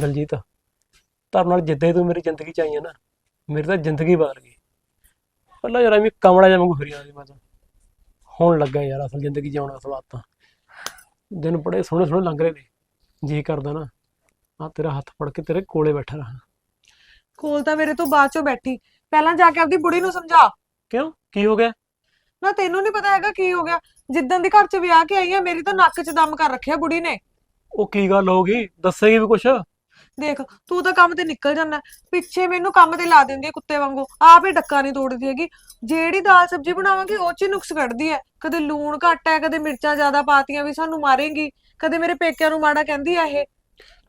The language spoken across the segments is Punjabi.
ਦਲਜੀਤ ਤੇਰੇ ਨਾਲ ਜਿੱਦਾਂ ਤੂੰ ਮੇਰੀ ਜ਼ਿੰਦਗੀ ਚ ਆਈ ਹੈ ਨਾ ਮੇਰੀ ਤਾਂ ਜ਼ਿੰਦਗੀ ਬਦਲ ਗਈ। ਪਹਿਲਾਂ ਯਾਰ ਐਵੇਂ ਕਮਲਾ ਜਿਹਾ ਵਾਂਗੂ ਫਿਰਿਆ ਸੀ ਮੈਂ ਤਾਂ। ਹੁਣ ਲੱਗਾ ਯਾਰ ਅਸਲ ਜ਼ਿੰਦਗੀ ਜਿਉਣਾ ਸਵਾਦ ਤਾਂ। ਦਿਨ ਬੜੇ ਸੋਹਣੇ ਸੋਹਣੇ ਲੰਘ ਰਹੇ ਨੇ ਜੀ ਕਰਦਾ ਨਾ। ਆ ਤੇਰਾ ਹੱਥ ਫੜ ਕੇ ਤੇਰੇ ਕੋਲੇ ਬੈਠਾ ਰਹਾ। ਕੋਲ ਤਾਂ ਮੇਰੇ ਤੋਂ ਬਾਅਦ ਚੋਂ ਬੈਠੀ। ਪਹਿਲਾਂ ਜਾ ਕੇ ਆਪਦੀ ਬੁੜੀ ਨੂੰ ਸਮਝਾ। ਕਿਉਂ? ਕੀ ਹੋ ਗਿਆ? ਨਾ ਤੈਨੂੰ ਨਹੀਂ ਪਤਾ ਹੈਗਾ ਕੀ ਹੋ ਗਿਆ। ਜਿੱਦਣ ਦੀ ਘਰ 'ਚ ਵਿਆਹ ਕੇ ਆਈ ਆ ਮੇਰੀ ਤਾਂ ਨੱਕ 'ਚ ਦਮ ਕਰ ਰੱਖਿਆ ਬੁੜੀ ਨੇ। ਉਹ ਕੀ ਗੱਲ ਹੋ ਗਈ? ਦੱਸੇਗੀ ਵੀ ਕੁਛ? ਦੇਖ ਤੂੰ ਤਾਂ ਕੰਮ ਤੇ ਨਿਕਲ ਜਾਂਦਾ ਪਿੱਛੇ ਮੈਨੂੰ ਕੰਮ ਤੇ ਲਾ ਦਿੰਦੀ ਹੈ ਕੁੱਤੇ ਵਾਂਗੂ ਆਪ ਹੀ ਡੱਕਾ ਨਹੀਂ ਤੋੜਦੀ ਹੈਗੀ। ਜਿਹੜੀ ਦਾਲ ਸਬਜ਼ੀ ਬਣਾਵਾਂਗੀ ਉਹ 'ਚ ਹੀ ਨੁਕਸ ਕੱਢਦੀ ਹੈ ਕਦੇ ਲੂਣ ਘੱਟ ਹੈ ਕਦੇ ਮਿਰਚਾਂ ਜ਼ਿਆਦਾ ਪਾਤੀਆਂ ਵੀ ਸਾਨੂੰ ਮਾਰੇਂਗੀ ਕਦੇ ਮੇਰੇ ਪੇਕਿਆਂ ਨੂੰ ਮਾੜਾ ਕਹਿੰਦੀ ਆ ਇਹ।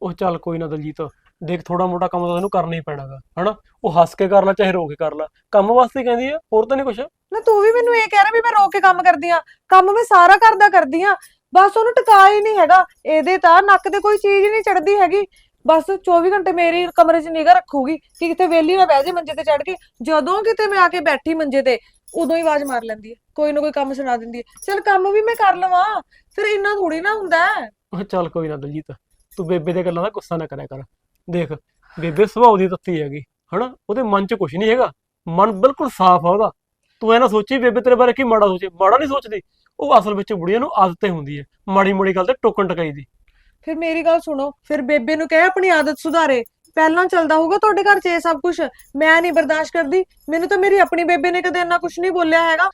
ਉਹ ਚੱਲ ਕੋਈ ਨਾ ਦਲਜੀਤ ਦੇਖ ਥੋੜਾ ਮੋਟਾ ਕੰਮ ਤਾਂ ਤੈਨੂੰ ਕਰਨਾ ਹੀ ਪੈਣਾਗਾ ਹਨਾ? ਉਹ ਹੱਸ ਕੇ ਕਰ ਲੈ ਚਾਹੇ ਰੋ ਕੇ ਕਰ ਲੈ। ਕੰਮ ਵਾਸਤੇ ਕਹਿੰਦੀ ਆ ਹੋਰ ਤਾਂ ਨਹੀਂ ਕੁਛ? ਨਾ ਤੂੰ ਵੀ ਮੈਨੂੰ ਇਹ ਕਹਿ ਰਿਹਾ ਵੀ ਮੈਂ ਰੋ ਕੇ ਕੰਮ ਕਰਦੀ ਆ। ਕੰਮ ਮੈਂ ਸਾਰਾ ਕਰਦਾ ਕਰਦੀ ਆ। ਬਸ ਉਹਨੂੰ ਟਿਕਾ ਹੀ ਨਹੀਂ ਹੈਗਾ। ਇਹਦੇ ਤਾਂ ਨੱਕ ਤੇ ਕੋਈ ਚੀਜ਼ ਨਹੀਂ ਚੜਦੀ ਹੈਗੀ। ਬਸ 24 ਘੰਟੇ ਮੇਰੀ ਕਮਰੇ 'ਚ ਨਿਗਾ ਰੱਖੂਗੀ ਕਿ ਕਿਤੇ ਵਿਹਲੀ ਨਾ ਬਹਿ ਜੇ ਮੰਜੇ ਤੇ ਚੜ ਕੇ, ਜਦੋਂ ਕਿਤੇ ਮੈਂ ਆ ਕੇ ਬੈਠੀ ਮੰਜੇ ਤੇ, ਉਦੋਂ ਹੀ ਆਵਾਜ਼ ਮਾਰ ਲੈਂਦੀ ਹੈ, ਕੋਈ ਨਾ ਕੋਈ ਕੰਮ ਸੁਣਾ ਦਿੰਦੀ ਹੈ। ਚਲ ਕੰਮ ਵੀ ਮੈਂ ਕਰ ਲਵਾਂ, ਫਿਰ ਇੰਨਾ ਥੋੜੀ ਨਾ ਹੁੰਦਾ ਹੈ। ਉਹ ਚੱਲ ਕੋਈ ਨਾ ਦਲਜੀਤ, ਤੂੰ ਬੇਬੇ ਦੇ ਗੱਲਾਂ ਦਾ ਗੁੱਸਾ ਨਾ ਕਰਿਆ ਕਰ। ਦੇਖ, ਬੇਬੇ ਸੁਭਾਅ ਦੀ ਤੱਤੀ ਹੈਗੀ, ਹਨਾ? ਉਹਦੇ ਮਨ 'ਚ ਕੁਝ ਨਹੀਂ ਹੈਗਾ। ਮਨ ਬਿਲਕੁਲ ਸਾਫ਼ ਆ ਉਹਦਾ। ਤੂੰ ਐ ਨਾ ਸੋਚੀ ਬੇਬੇ ਤੇਰੇ ਬਾਰੇ ਕੀ ਮਾੜਾ ਸੋਚੇ, ਮਾੜਾ ਨਹੀਂ ਸੋਚਦੀ। ਉਹ ਅਸਲ ਵਿੱਚ ਬੁੜੀਆਂ ਨੂੰ ਆਦਤ ਹੀ ਹੁੰਦੀ ਹੈ ਮਾੜੀ ਮੋੜੀ ਗੱਲ ਤੇ ਟੋਕਣ ਟਕਾਈ ਦੀ। ਫਿਰ ਮੇਰੀ ਗੱਲ ਸੁਣੋ, ਫਿਰ ਬੇਬੇ ਨੂੰ ਕਹਿ ਆਪਣੀ ਆਦਤ ਸੁਧਾਰੇ। ਪਹਿਲਾਂ ਚੱਲਦਾ ਹੋਊਗਾ ਤੁਹਾਡੇ ਘਰ 'ਚ ਇਹ ਸਭ ਕੁਝ ਮੈਂ ਨਹੀਂ ਬਰਦਾਸ਼ਤ ਕਰਦੀ। ਮੈਨੂੰ ਤਾਂ ਮੇਰੀ ਆਪਣੀ ਬੇਬੇ ਨੇ ਕਦੇ ਇੰਨਾ ਕੁਝ ਨਹੀਂ ਬੋਲਿਆ ਹੈਗਾ।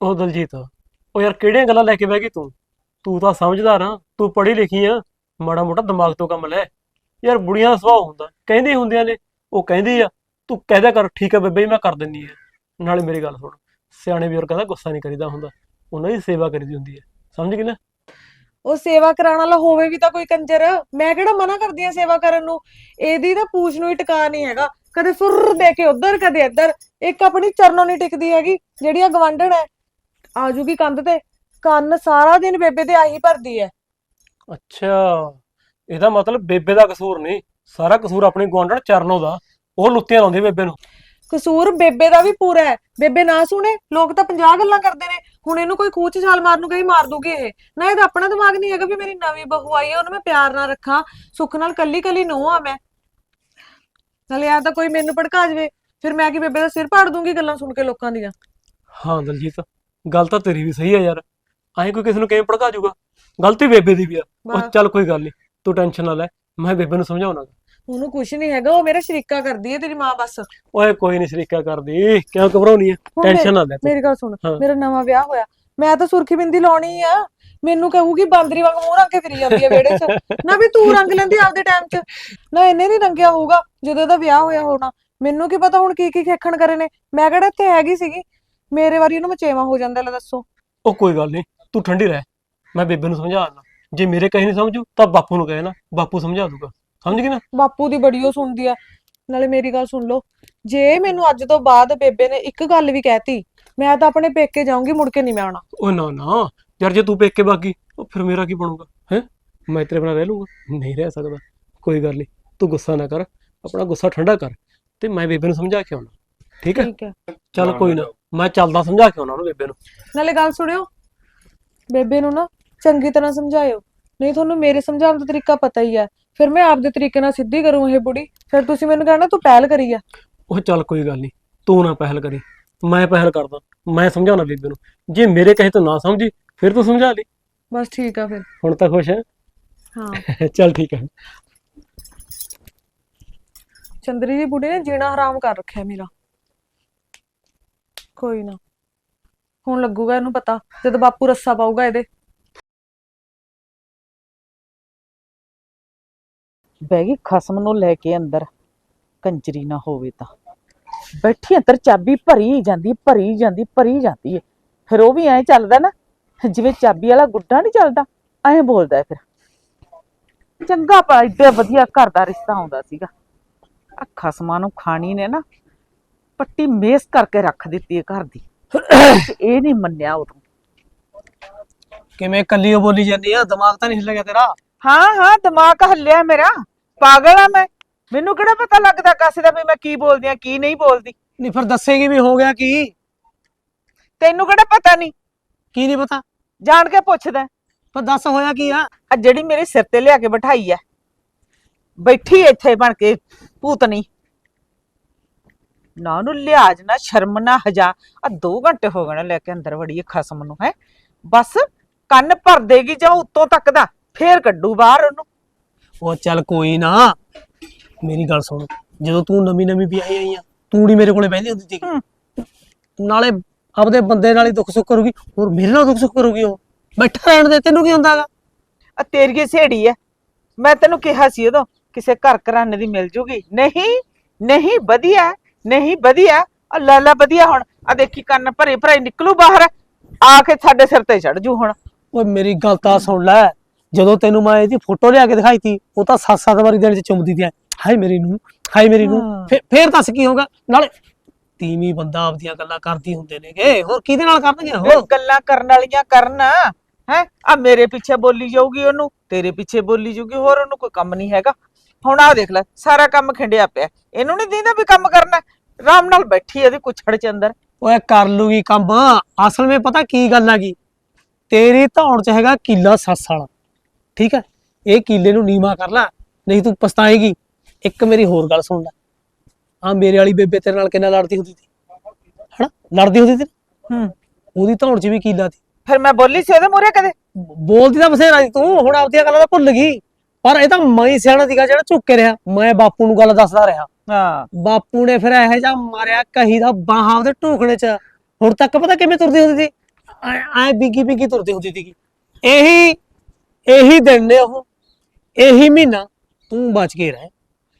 ਉਹ ਦਲਜੀਤ, ਉਹ ਯਾਰ ਕਿਹੜੀਆਂ ਗੱਲਾਂ ਲੈ ਕੇ ਬਹਿ ਗਈ ਤੂੰ? ਤੂੰ ਤਾਂ ਸਮਝਦਾਰ ਆ, ਤੂੰ ਪੜ੍ਹੀ ਲਿਖੀ ਆ, ਮਾੜਾ ਮੋਟਾ ਦਿਮਾਗ ਤੋਂ ਕੰਮ ਲੈ। ਯਾਰ ਬੁੜੀਆਂ ਦਾ ਸੁਭਾਅ ਹੁੰਦਾ ਕਹਿੰਦੀ ਹੁੰਦੀਆਂ ਨੇ, ਉਹ ਕਹਿੰਦੀ ਆ, ਤੂੰ ਕਹਿਦਾ ਕਰ, ਠੀਕ ਆ ਬੇਬੇ ਮੈਂ ਕਰ ਦਿੰਨੀ ਆ। ਨਾਲੇ ਮੇਰੀ ਗੱਲ ਸੁਣ, ਸਿਆਣੇ ਬਜ਼ੁਰਗਾਂ ਦਾ ਗੁੱਸਾ ਨਹੀਂ ਕਰੀਦਾ ਹੁੰਦਾ, ਉਹਨਾਂ ਦੀ ਸੇਵਾ ਕਰੀਦੀ ਹੁੰਦੀ ਹੈ ਸਮਝ ਗਈ ਨਾ? ਉਹ ਸੇਵਾ ਕਰਾਉਣ ਵਾਲਾ ਹੋਵੇ ਵੀ ਤਾਂ ਕੋਈ ਕੰਜਰ। ਮੈਂ ਕਿਹੜਾ ਮਨਾ ਕਰਦੀ ਆ ਸੇਵਾ ਕਰਨ ਨੂੰ? ਇਹਦੀ ਤਾਂ ਪੂਛ ਨੂੰ ਹੀ ਟਿਕਾ ਨਹੀਂ ਹੈਗਾ। ਕਦੇ ਫੁਰ ਦੇ ਕੇ ਉਧਰ ਕਦੇ ਇੱਧਰ। ਇੱਕ ਆਪਣੀ ਚਰਨੋਂ ਨਹੀਂ ਟਿਕਦੀ ਹੈਗੀ ਜਿਹੜੀ ਆ ਗਵੰਡਣ ਹੈ। ਆਜੂਗੀ ਕੰਧ ਤੇ। ਕੰਨ ਸਾਰਾ ਦਿਨ ਬੇਬੇ ਤੇ ਆਹੀ ਭਰਦੀ ਹੈ। ਅੱਛਾ। ਇਹਦਾ ਮਤਲਬ ਬੇਬੇ ਦਾ ਕਸੂਰ ਨਹੀਂ। ਸਾਰਾ ਕਸੂਰ ਆਪਣੀ ਗੁਆਂਢਣ ਚਰਨੋਂ ਦਾ। ਉਹ ਲੁੱਤੀਆਂ ਲਾਉਂਦੀ ਬੇਬੇ ਨੂੰ। ਕਸੂਰ ਬੇਬੇ ਦਾ ਵੀ ਪੂਰਾ ਹੈ। ਬੇਬੇ ਨਾ ਸੁਣੇ। ਲੋਕ ਤਾਂ 50 ਗੱਲਾਂ ਕਰਦੇ ਨੇ। ਹੁਣ ਇਹਨੂੰ ਕੋਈ ਖੂਹ 'ਚ ਛਾਲ ਮਾਰਨ ਨੂੰ ਕਹੀ ਮਾਰ ਦੂਗੀ ਇਹ। ਨਾ ਇਹਦਾ ਆਪਣਾ ਦਿਮਾਗ ਨਹੀਂ ਹੈਗਾ ਵੀ ਮੇਰੀ ਨਵੀਂ ਬਹੂ ਆਈ ਹੈ ਉਹਨੂੰ ਮੈਂ ਪਿਆਰ ਨਾਲ ਰੱਖਾਂ ਸੁੱਖ ਨਾਲ ਕੱਲੀ ਕੱਲੀ ਨੂੰ ਆ ਮੈਂ। ਨਾਲੇ ਆ ਤਾਂ ਕੋਈ ਮੈਨੂੰ ਭੜਕਾ ਜਵੇ ਫਿਰ ਮੈਂ ਕੀ ਬੇਬੇ ਦਾ ਸਿਰ ਪਾੜ ਦੂੰਗੀ ਗੱਲਾਂ ਸੁਣ ਕੇ ਲੋਕਾਂ ਦੀਆਂ? ਹਾਂ ਦਲਜੀਤ ਗੱਲ ਤਾਂ ਤੇਰੀ ਵੀ ਸਹੀ ਹੈ ਯਾਰ। ਐਂ ਕੋਈ ਕਿਸੇ ਨੂੰ ਕਿਵੇਂ ਭੜਕਾ ਜਾਊਗਾ ਗਲਤੀ ਬੇਬੇ ਦੀ ਵੀ ਆ। ਉਹ ਚੱਲ ਕੋਈ ਗੱਲ ਨਹੀਂ ਤੂੰ ਟੈਨਸ਼ਨ ਨਾ ਲੈ ਮੈਂ ਬੇਬੇ ਨੂੰ ਸਮਝਾਉਣਾ। ਉਹਨੂੰ ਕੁਛ ਨਹੀਂ ਹੈਗਾ ਉਹ ਮੇਰਾ ਸ਼ਰੀਕਾ ਕਰਦੀ ਹੈ ਤੇਰੀ ਮਾਂ ਬਸ। ਓਏ ਕੋਈ ਨਹੀਂ ਸ਼ਰੀਕਾ ਕਰਦੀ। ਕਿਉਂ ਘਬਰਾਉਣੀ ਹੈ ਹੁਣ ਟੈਨਸ਼ਨ ਨਾ ਲੈ ਤੂੰ। ਮੇਰੀ ਗੱਲ ਸੁਣ ਹਾਂ। ਮੇਰਾ ਨਵਾਂ ਵਿਆਹ ਹੋਇਆ। ਮੈਂ ਤਾਂ ਸੁਰਖੀ ਬਿੰਦੀ ਲਾਉਣੀ ਆ। ਮੈਨੂੰ ਕਹੂਗੀ ਬਾਂਦਰੀ ਵਾਂਗ ਮੂੰਹ ਰੰਗ ਕੇ ਫਿਰੀ ਜਾਂਦੀ ਆ ਵਿਹੜੇ 'ਚ। ਨਾ ਵੀ ਤੂੰ ਰੰਗ ਲੈਂਦੀ ਆਪਦੇ ਟਾਈਮ 'ਚ। ਨਾ ਇਹਨੇ ਨਹੀਂ ਰੰਗਿਆ ਹੋਊਗਾ ਜਦੋਂ ਇਹਦਾ ਵਿਆਹ ਹੋਇਆ ਹੋਣਾ। ਮੈਨੂੰ ਕੀ ਪਤਾ ਹੁਣ ਕੀ ਕੀ ਖੇਖਣ ਕਰੇ ਨੇ। ਮੈਂ ਕਿਹੜਾ ਇੱਥੇ ਹੈਗੀ ਸੀਗੀ। ਮੇਰੇ ਵਾਰੀ ਇਹਨੂੰ ਮਚੇਵਾ ਹੋ ਜਾਂਦਾ ਲੈ ਦੱਸੋ। ਉਹ ਕੋਈ ਗੱਲ ਨਹੀਂ ਤੂੰ ਠੰਡੀ ਰਹਿ। ਮੈਂ ਬੇਬੇ ਨੂੰ ਸਮਝਾ ਦਿੰਦਾ। ਜੇ ਮੇਰੇ ਕਹੇ ਨਹੀਂ ਸਮਝੂ ਤਾਂ ਬਾਪੂ ਨੂੰ ਕਹੇ ਨਾ। ਬਾਪੂ ਸਮਝਾ ਦੂਗਾ। ਸਮਝ ਗਈ ਨਾ? ਬਾਪੂ ਦੀ ਬੜੀ ਉਹ ਸੁਣਦੀ ਆ। ਨਾਲੇ ਮੇਰੀ ਗੱਲ ਸੁਣ ਲਓ ਜੇ ਮੈਨੂੰ ਅੱਜ ਤੋਂ ਬਾਅਦ ਬੇਬੇ ਨੇ ਇੱਕ ਗੱਲ ਵੀ ਕਹਿਤੀ ਮੈਂ ਤਾਂ ਆਪਣੇ ਪੇਕੇ ਜਾਊਂਗੀ ਮੁੜ ਕੇ ਨਹੀਂ ਮੈਂ ਆਉਣਾ। ਉਹ ਨਾ ਨਾ ਯਾਰ ਜੇ ਤੂੰ ਪੇਕੇ ਬਾਗੀ ਉਹ ਫਿਰ ਮੇਰਾ ਕੀ ਬਣੂਗਾ? ਹੈ? ਮੈਂ ਤੇਰੇ ਬਿਨਾਂ ਰਹਿ ਲੂੰਗਾ ਨਹੀਂ ਰਹਿ ਸਕਦਾ ਕੋਈ ਗੱਲ ਨਹੀਂ ਤੂੰ ਗੁੱਸਾ ਨਾ ਕਰ ਆਪਣਾ ਗੁੱਸਾ ਠੰਡਾ ਕਰ ਤੇ ਮੈਂ ਬੇਬੇ ਨੂੰ ਸਮਝਾ ਕੇ ਆਉਣਾ। ਠੀਕ ਹੈ? ਠੀਕ ਹੈ। ਚੱਲ ਕੋਈ ਨਾ ਮੈਂ ਚੱਲਦਾ ਸਮਝਾ ਕੇ ਆਉਣਾ ਉਹਨੂੰ ਬੇਬੇ ਨੂੰ। ਨਾਲੇ ਗੱਲ ਸੁਣਿਓ ਬੇਬੇ ਨੂੰ ਨਾ ਚੰਗੀ ਤਰ੍ਹਾਂ ਸਮਝਾਇਓ। ਨਹੀਂ ਤੁਹਾਨੂੰ ਮੇਰੇ ਸਮਝਾਉਣ ਦਾ ਤਰੀਕਾ ਪਤਾ ਹੀ ਹੈ ਫਿਰ ਮੈਂ ਆਪਦੇ ਤਰੀਕੇ ਨਾਲ ਸਿੱਧੀ ਕਰੂੰ ਇਹ ਬੁੜੀ। ਫਿਰ ਤੁਸੀਂ ਮੈਨੂੰ ਕਹਿਣਾ ਤੂੰ ਪਹਿਲ ਕਰੀ ਆ। ਉਹ ਚੱਲ ਕੋਈ ਗੱਲ ਨਹੀਂ ਤੂੰ ਨਾ ਪਹਿਲ ਕਰੀ। ਮੈਂ ਪਹਿਲ ਕਰਦਾ ਮੈਂ ਸਮਝਾਉਣਾ ਬੇਬੇ ਨੂੰ। ਜੇ ਮੇਰੇ ਕਹੇ ਤੋਂ ਨਾ ਸਮਝੀ ਫਿਰ ਤੂੰ ਸਮਝਾ ਲਈ। ਬਸ ਠੀਕ ਆ ਫਿਰ। ਹੁਣ ਤਾਂ ਖੁਸ਼ ਹੈ? ਹਾਂ। ਚੱਲ ਠੀਕ ਹੈ ਚੰਦਰੀ ਦੀ ਬੁੜੀ ਨੇ ਜੀਣਾ ਹਰਾਮ ਕਰ ਰੱਖਿਆ ਮੇਰਾ। ਕੋਈ ਨਾ। ਹੁਣ ਲੱਗੂਗਾ ਇਹਨੂੰ ਪਤਾ ਜਦ ਬਾਪੂ ਰੱਸਾ ਪਾਊਗਾ ਇਹਦੇ। ਬਹਿ ਗਈ ਖਸਮ ਨੂੰ ਲੈ ਕੇ ਅੰਦਰ। ਕੰਜਰੀ ਨਾ ਹੋਵੇ ਤਾਂ। ਬੈਠੀ ਅੰਦਰ ਚਾਬੀ ਭਰੀ ਜਾਂਦੀ ਭਰੀ ਜਾਂਦੀ ਭਰੀ ਜਾਂਦੀ ਹੈ ਫਿਰ ਉਹ ਵੀ ਐਂ ਚੱਲਦਾ ਨਾ ਜਿਵੇਂ ਚਾਬੀ ਵਾਲਾ ਗੁੱਡਾ ਨਹੀਂ ਚੱਲਦਾ ਐਂ ਬੋਲਦਾ ਫਿਰ। ਚੰਗਾ ਪਾ ਏਡਾ ਵਧੀਆ ਘਰ ਦਾ ਰਿਸ਼ਤਾ ਹੁੰਦਾ ਸੀਗਾ। ਆ ਖਸਮਾਂ ਨੂੰ ਖਾਣੀ ਨੇ ਨਾ ਪੱਟੀ ਮੇਸ ਕਰਕੇ ਰੱਖ ਦਿੱਤੀ ਹੈ ਘਰ ਦੀ। ਇਹ ਨਹੀਂ ਮੰਨਿਆ ਉਦੋਂ। ਕਿਵੇਂ ਕੱਲੀ ਉਹ ਬੋਲੀ ਜਾਂਦੀ ਆ? ਦਿਮਾਗ ਤਾਂ ਨਹੀਂ ਹਿੱਲ ਗਿਆ ਤੇਰਾ? ਹਾਂ ਹਾਂ ਦਿਮਾਗ ਹੱਲਿਆ ਮੇਰਾ। ਪਾਗਲ ਆ ਮੈਂ? ਮੈਨੂੰ ਕਿਹੜਾ ਪਤਾ ਲੱਗਦਾ ਕਾਸੇ ਦਾ ਵੀ ਮੈਂ ਕੀ ਬੋਲਦੀ ਆ ਕੀ ਨਹੀਂ ਬੋਲਦੀ? ਨਹੀਂ ਫਿਰ ਦੱਸੇਗੀ ਵੀ ਹੋ ਗਿਆ ਕੀ। ਤੈਨੂੰ ਕਿਹੜਾ ਪਤਾ ਨਹੀਂ? ਕੀ ਨਹੀਂ ਪਤਾ? ਜਾਣ ਕੇ ਪੁੱਛਦਾ। ਪਰ ਦੱਸ ਹੋਇਆ ਕੀ ਆ? ਆ ਜਿਹੜੀ ਮੇਰੇ ਸਿਰ ਤੇ ਲਿਆ ਕੇ ਬਿਠਾਈ ਐ ਬੈਠੀ ਇੱਥੇ ਬਣ ਕੇ ਭੂਤਨੀ ਨਾ ਉਹਨੂੰ ਲਿਹਾਜ਼ ਨਾ ਸ਼ਰਮ ਨਾ ਹਜਾ। ਆ 2 ਘੰਟੇ ਹੋ ਗਏ ਨੇ ਲੈ ਕੇ ਅੰਦਰ ਵੜੀ ਇਹ ਖਸਮ ਨੂੰ ਹੈ। ਬਸ ਕੰਨ ਭਰ ਦੇਗੀ ਜਾਂ ਉੱਤੋਂ ਤੱਕ ਦਾ ਫੇਰ ਕੱਢੂ ਬਾਹਰ ਉਹਨੂੰ। ਉਹ ਚੱਲ ਕੋਈ ਨਾ ਮੇਰੀ ਗੱਲ ਸੁਣ ਜਦੋਂ ਤੂੰ ਨਵੀਂ ਨਵੀਂ ਵਿਆਹੀ ਆਈ ਆ ਤੂੰ ਨਹੀਂ ਮੇਰੇ ਕੋਲੇ ਬਹਿੰਦੀ ਹੁੰਦੀ ਸੀ। ਨਾਲੇ ਆਪਦੇ ਬੰਦੇ ਨਾਲ ਹੀ ਦੁੱਖ ਸੁੱਖ ਕਰੂਗੀ ਹੋਰ ਮੇਰੇ ਨਾਲ ਦੁੱਖ ਸੁੱਖ ਕਰੂਗੀ ਉਹ? ਬੈਠਾ ਰਹਿਣ ਦੇ ਤੈਨੂੰ ਕੀ ਹੁੰਦਾਗਾ ਆ ਤੇਰੀ ਸਹੇੜੀ ਐ ਮੈਂ ਤੈਨੂੰ ਕਿਹਾ ਸੀ ਉਦੋਂ ਕਿਸੇ ਘਰ ਘਰਾਣੇ ਦੀ ਮਿਲ ਜੂਗੀ। ਨਹੀਂ ਨਹੀਂ ਵਧੀਆ ਨਹੀਂ ਵਧੀਆ ਆ ਲਾਲਾ ਵਧੀਆ ਹੁਣ ਆ ਦੇਖੀ ਕੰਨ ਭਰੇ ਭਰੇ ਨਿਕਲੂ ਬਾਹਰ ਆ ਕੇ ਸਾਡੇ ਸਿਰ ਤੇ ਚੜ ਜੂ ਹੁਣ। ਓਏ ਮੇਰੀ ਗੱਲ ਤਾਂ ਸੁਣ ਲੈ ਜਦੋਂ ਤੈਨੂੰ ਮੈਂ ਇਹਦੀ ਫੋਟੋ ਲਿਆ ਕੇ ਦਿਖਾਈ ਤੀ ਉਹ ਤਾਂ ਸੱਤ ਸੱਤ ਵਾਰੀ ਦਿਨ ਚ ਚੁੰਮਦੀ ਤੀ ਹਾਏ ਮੇਰੀ ਨੂੰ ਹਾਏ ਮੇਰੀ ਨੂੰ ਫੇਰ ਦੱਸ ਕੀ ਹੋਗਾ ਨਾਲੇ ਤੀਵੀਂ ਬੰਦਾ ਆਪਦੀਆਂ ਗੱਲਾਂ ਕਰਦੀ ਹੁੰਦੇ ਨੇਗੇ। ਹੋਰ ਕਿਹਦੇ ਨਾਲ ਕਰਨਗੇ ਇਹ ਉਹ ਗੱਲਾਂ ਕਰਨ ਵਾਲੀਆਂ ਕਰਨ ਹੈ? ਆ ਮੇਰੇ ਪਿੱਛੇ ਬੋਲੀ ਜਾਊਗੀ ਉਹਨੂੰ ਤੇਰੇ ਪਿੱਛੇ ਬੋਲੀ ਜਾਊਗੀ ਹੋਰ ਉਹਨੂੰ ਕੋਈ ਕੰਮ ਨਹੀਂ ਹੈਗਾ। ਹੁਣ ਆ ਦੇਖ ਲੈ ਸਾਰਾ ਕੰਮ ਖਿੰਡਿਆ ਪਿਆ। ਇਹਨੂੰ ਨਹੀਂ ਦੀਦਾ ਵੀ ਕੰਮ ਕਰਨਾ। ਆਰਾਮ ਨਾਲ ਬੈਠੀ ਇਹਦੀ ਕੁਛੜ ਚ ਅੰਦਰ। ਓਏ ਕਰ ਲੂਗੀ ਕੰਮ। ਅਸਲ ਵਿੱਚ ਪਤਾ ਕੀ ਗੱਲ ਆਗੀ ਤੇਰੀ ਧੌਣ ਚ ਹੈਗਾ ਕੀਲਾ ਸੱਸ ਵਾਲਾ। ਠੀਕ ਹੈ? ਇਹ ਕੀਲੇ ਨੂੰ ਨੀਵਾ ਕਰ ਲੈ ਨਹੀਂ ਤੂੰ ਪਛਤਾਏਗੀ। ਇੱਕ ਮੇਰੀ ਹੋਰ ਗੱਲ ਸੁਣ ਲੈ। ਆ ਮੇਰੇ ਵਾਲੀ ਬੇਬੇ ਤੇਰੇ ਨਾਲ ਕਿੰਨਾ ਲੜਦੀ ਹੁੰਦੀ ਸੀ? ਹਨਾ? ਲੜਦੀ ਹੁੰਦੀ ਸੀ? ਹੂੰ। ਉਹਦੀ ਧੌਣ ਚ ਵੀ ਕੀਲਾ ਸੀ। ਫਿਰ ਮੈਂ ਬੋਲੀ ਸੀ ਉਹਦੇ ਮੂਹਰੇ ਕਦੇ? ਬੋਲਦੀ ਤਾਂ ਬਥੇਰਾ ਸੀ ਤੂੰ ਹੁਣ ਆਪਦੀਆਂ ਗੱਲਾਂ ਤਾਂ ਭੁੱਲ ਗਈ। ਪਰ ਇਹ ਤਾਂ ਮੈਂ ਸਿਆਣਾ ਸੀਗਾ ਜਿਹੜਾ ਝੁੱਕ ਕੇ ਰਿਹਾ। ਮੈਂ ਬਾਪੂ ਨੂੰ ਗੱਲ ਦੱਸਦਾ ਰਿਹਾ। ਹਾਂ। ਬਾਪੂ ਨੇ ਫਿਰ ਇਹੋ ਜਿਹਾ ਮਾਰਿਆ ਕਹੀ ਦਾ ਬਾਹਾਂ ਉਹਦੇ ਢੂਕਣੇ ਚ। ਹੁਣ ਤੱਕ ਪਤਾ ਕਿਵੇਂ ਤੁਰਦੀ ਹੁੰਦੀ ਸੀ? ਐ ਬਿੱਗੀ ਬਿੱਗੀ ਤੁਰਦੀ ਹੁੰਦੀ ਸੀ ਇਹੀ ਇਹੀ ਦਿਨ ਨੇ ਉਹ ਇਹੀ ਮਹੀਨਾ ਤੂੰ ਬਚ ਕੇ ਰਹਿ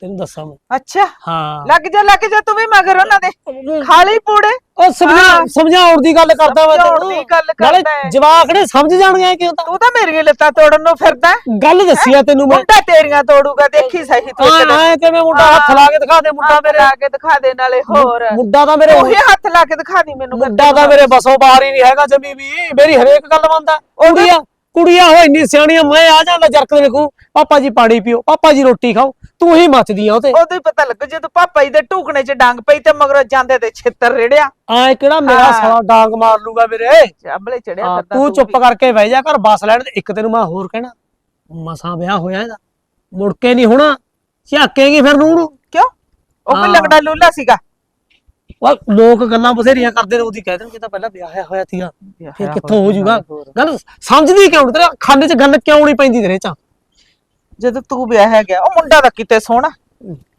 ਤੈਨੂੰ ਦੱਸਾਂ ਮੈਂ। ਅੱਛਾ। ਹਾਂ। ਲੱਗ ਜਾ ਲੱਗ ਜਾ ਤੂੰ ਵੀ ਮਗਰ ਉਹਨਾਂ ਦੇ। ਖਾਲੀ ਪੂੜੇ। ਉਹ ਸਮਝਾ ਹਾਂ। ਸਮਝਾਉਣ ਦੀ ਗੱਲ ਕਰਦਾ ਮੈਂ ਸਮਝਾਉਣ ਦੀ ਗੱਲ ਕਰਦਾ ਹੈ। ਜਵਾਕ ਨੇ ਸਮਝ ਜਾਣਗੇ ਕਿਉਂ ਤਾਂ? ਤੂੰ ਤਾਂ ਮੇਰੀਆਂ ਲੱਤਾਂ ਤੋੜਨ ਨੂੰ ਫਿਰਦਾ ਹੈ। ਗੱਲ ਦੱਸੀ ਆ ਤੈਨੂੰ ਮੈਂ। ਮੁੰਡਾ ਤੇਰੀਆਂ ਤੋੜੂਗਾ ਦੇਖੀ ਸਹੀ ਤੂੰ ਹਾਂ ਇੱਕ ਦਿਨ। ਹਾਂ ਕਿਵੇਂ ਮੁੰਡਾ ਹੱਥ ਲਾ ਕੇ ਦਿਖਾ ਦੇ ਮੁੰਡਾ ਹੱਥ ਮੇਰੇ। ਲਾ ਕੇ ਦਿਖਾ ਦੇ ਨਾਲੇ ਹੋਰ। ਮੁੰਡਾ ਤਾਂ ਮੇਰੇ ਉਹੀ ਹੱਥ ਲਾ ਕੇ ਦਿਖਾ ਦੀ ਮੈਨੂੰ ਮੁੰਡਾ ਤਾਂ ਮੇਰੇ ਬਸੋਂ ਬਾਹਰ ਹੀ ਨਹੀਂ ਹੈਗਾ ਜਮੀ ਵੀ। ਮੇਰੀ ਹਰੇਕ ਗੱਲ ਮੰਨਦਾ। ਕੁੜੀਆਂ ਕੁੜੀਆਂ ਹੋ ਇੰਨੀ ਸਿਆਣੀਆਂ ਮੈਂ ਆ ਜਾਂਦਾ ਜਰਕ ਦੇ ਕੋ ਪਾਪਾ ਜੀ ਪਾਣੀ ਪੀਓ ਪਾਪਾ ਜੀ ਰੋਟੀ ਖਾਓ ਤੂੰ ਹੀ ਮੱਚਦੀ ਆ ਉਹ ਤੇ ਉਦੋਂ ਹੀ ਪਤਾ ਲੱਗ ਜਦੋਂ ਪਾਪਾ ਜੀ ਦੇ ਢੂਕਣੇ 'ਚ ਡਾਂਗ ਪਈ ਤੇ ਮਗਰੋਂ ਜਾਂਦੇ ਤੇ ਛਿੱਤਰ ਰੇੜਿਆ। ਐ ਕਿਹੜਾ ਮੇਰਾ। ਸਾਲਾ ਡਾਂਗ ਮਾਰ ਲੂਗਾ ਮੇਰੇ ਚਾਬਲੇ ਚੜਿਆ ਹਾਂ, ਫਿਰਦਾ ਤੂੰ ਚੁੱਪ ਵੀ। ਕਰਕੇ ਬਹਿ ਜਾ ਕਰ ਬੱਸ ਲੈਣ ਦੇ ਇੱਕ ਤੈਨੂੰ ਮੈਂ ਹੋਰ ਕਹਿਣਾ। ਮਸਾਂ ਵਿਆਹ ਹੋਇਆ ਇਹਦਾ। ਮੁੜ ਕੇ ਨਹੀਂ ਹੋਣਾ। ਝਾਕੇਗੀ ਫਿਰ ਨੂੰ ਨੂੰ? ਕਿਉਂ? ਉਹ ਕੋਈ ਹਾਂ। ਲੰਗੜਾ ਲੂਲਾ ਸੀਗਾ? ਉਹ ਲੋਕ ਗੱਲਾਂ ਬਥੇਰੀਆਂ ਕਰਦੇ ਨੇ ਉਹਦੀ ਕਹਿ ਦੇਣਗੇ ਤਾਂ ਪਹਿਲਾਂ ਵਿਆਹ ਹੋਇਆ ਹੋਇਆ ਸੀਗਾ ਫਿਰ ਕਿੱਥੋਂ ਹੋ ਜਾਊਗਾ? ਗੱਲ ਸਮਝਦੀ ਕਿਉਂ? ਤੇਰੇ ਖਾਨੇ 'ਚ ਗੱਲ ਕਿਉਂ ਨਹੀਂ ਪੈਂਦੀ ਤੇਰੇ 'ਚ? ਜਦੋਂ ਤੂੰ ਵਿਆਹਿਆ ਗਿਆ ਉਹ ਮੁੰਡਾ ਤਾਂ ਕਿਤੇ ਸੋਹਣਾ।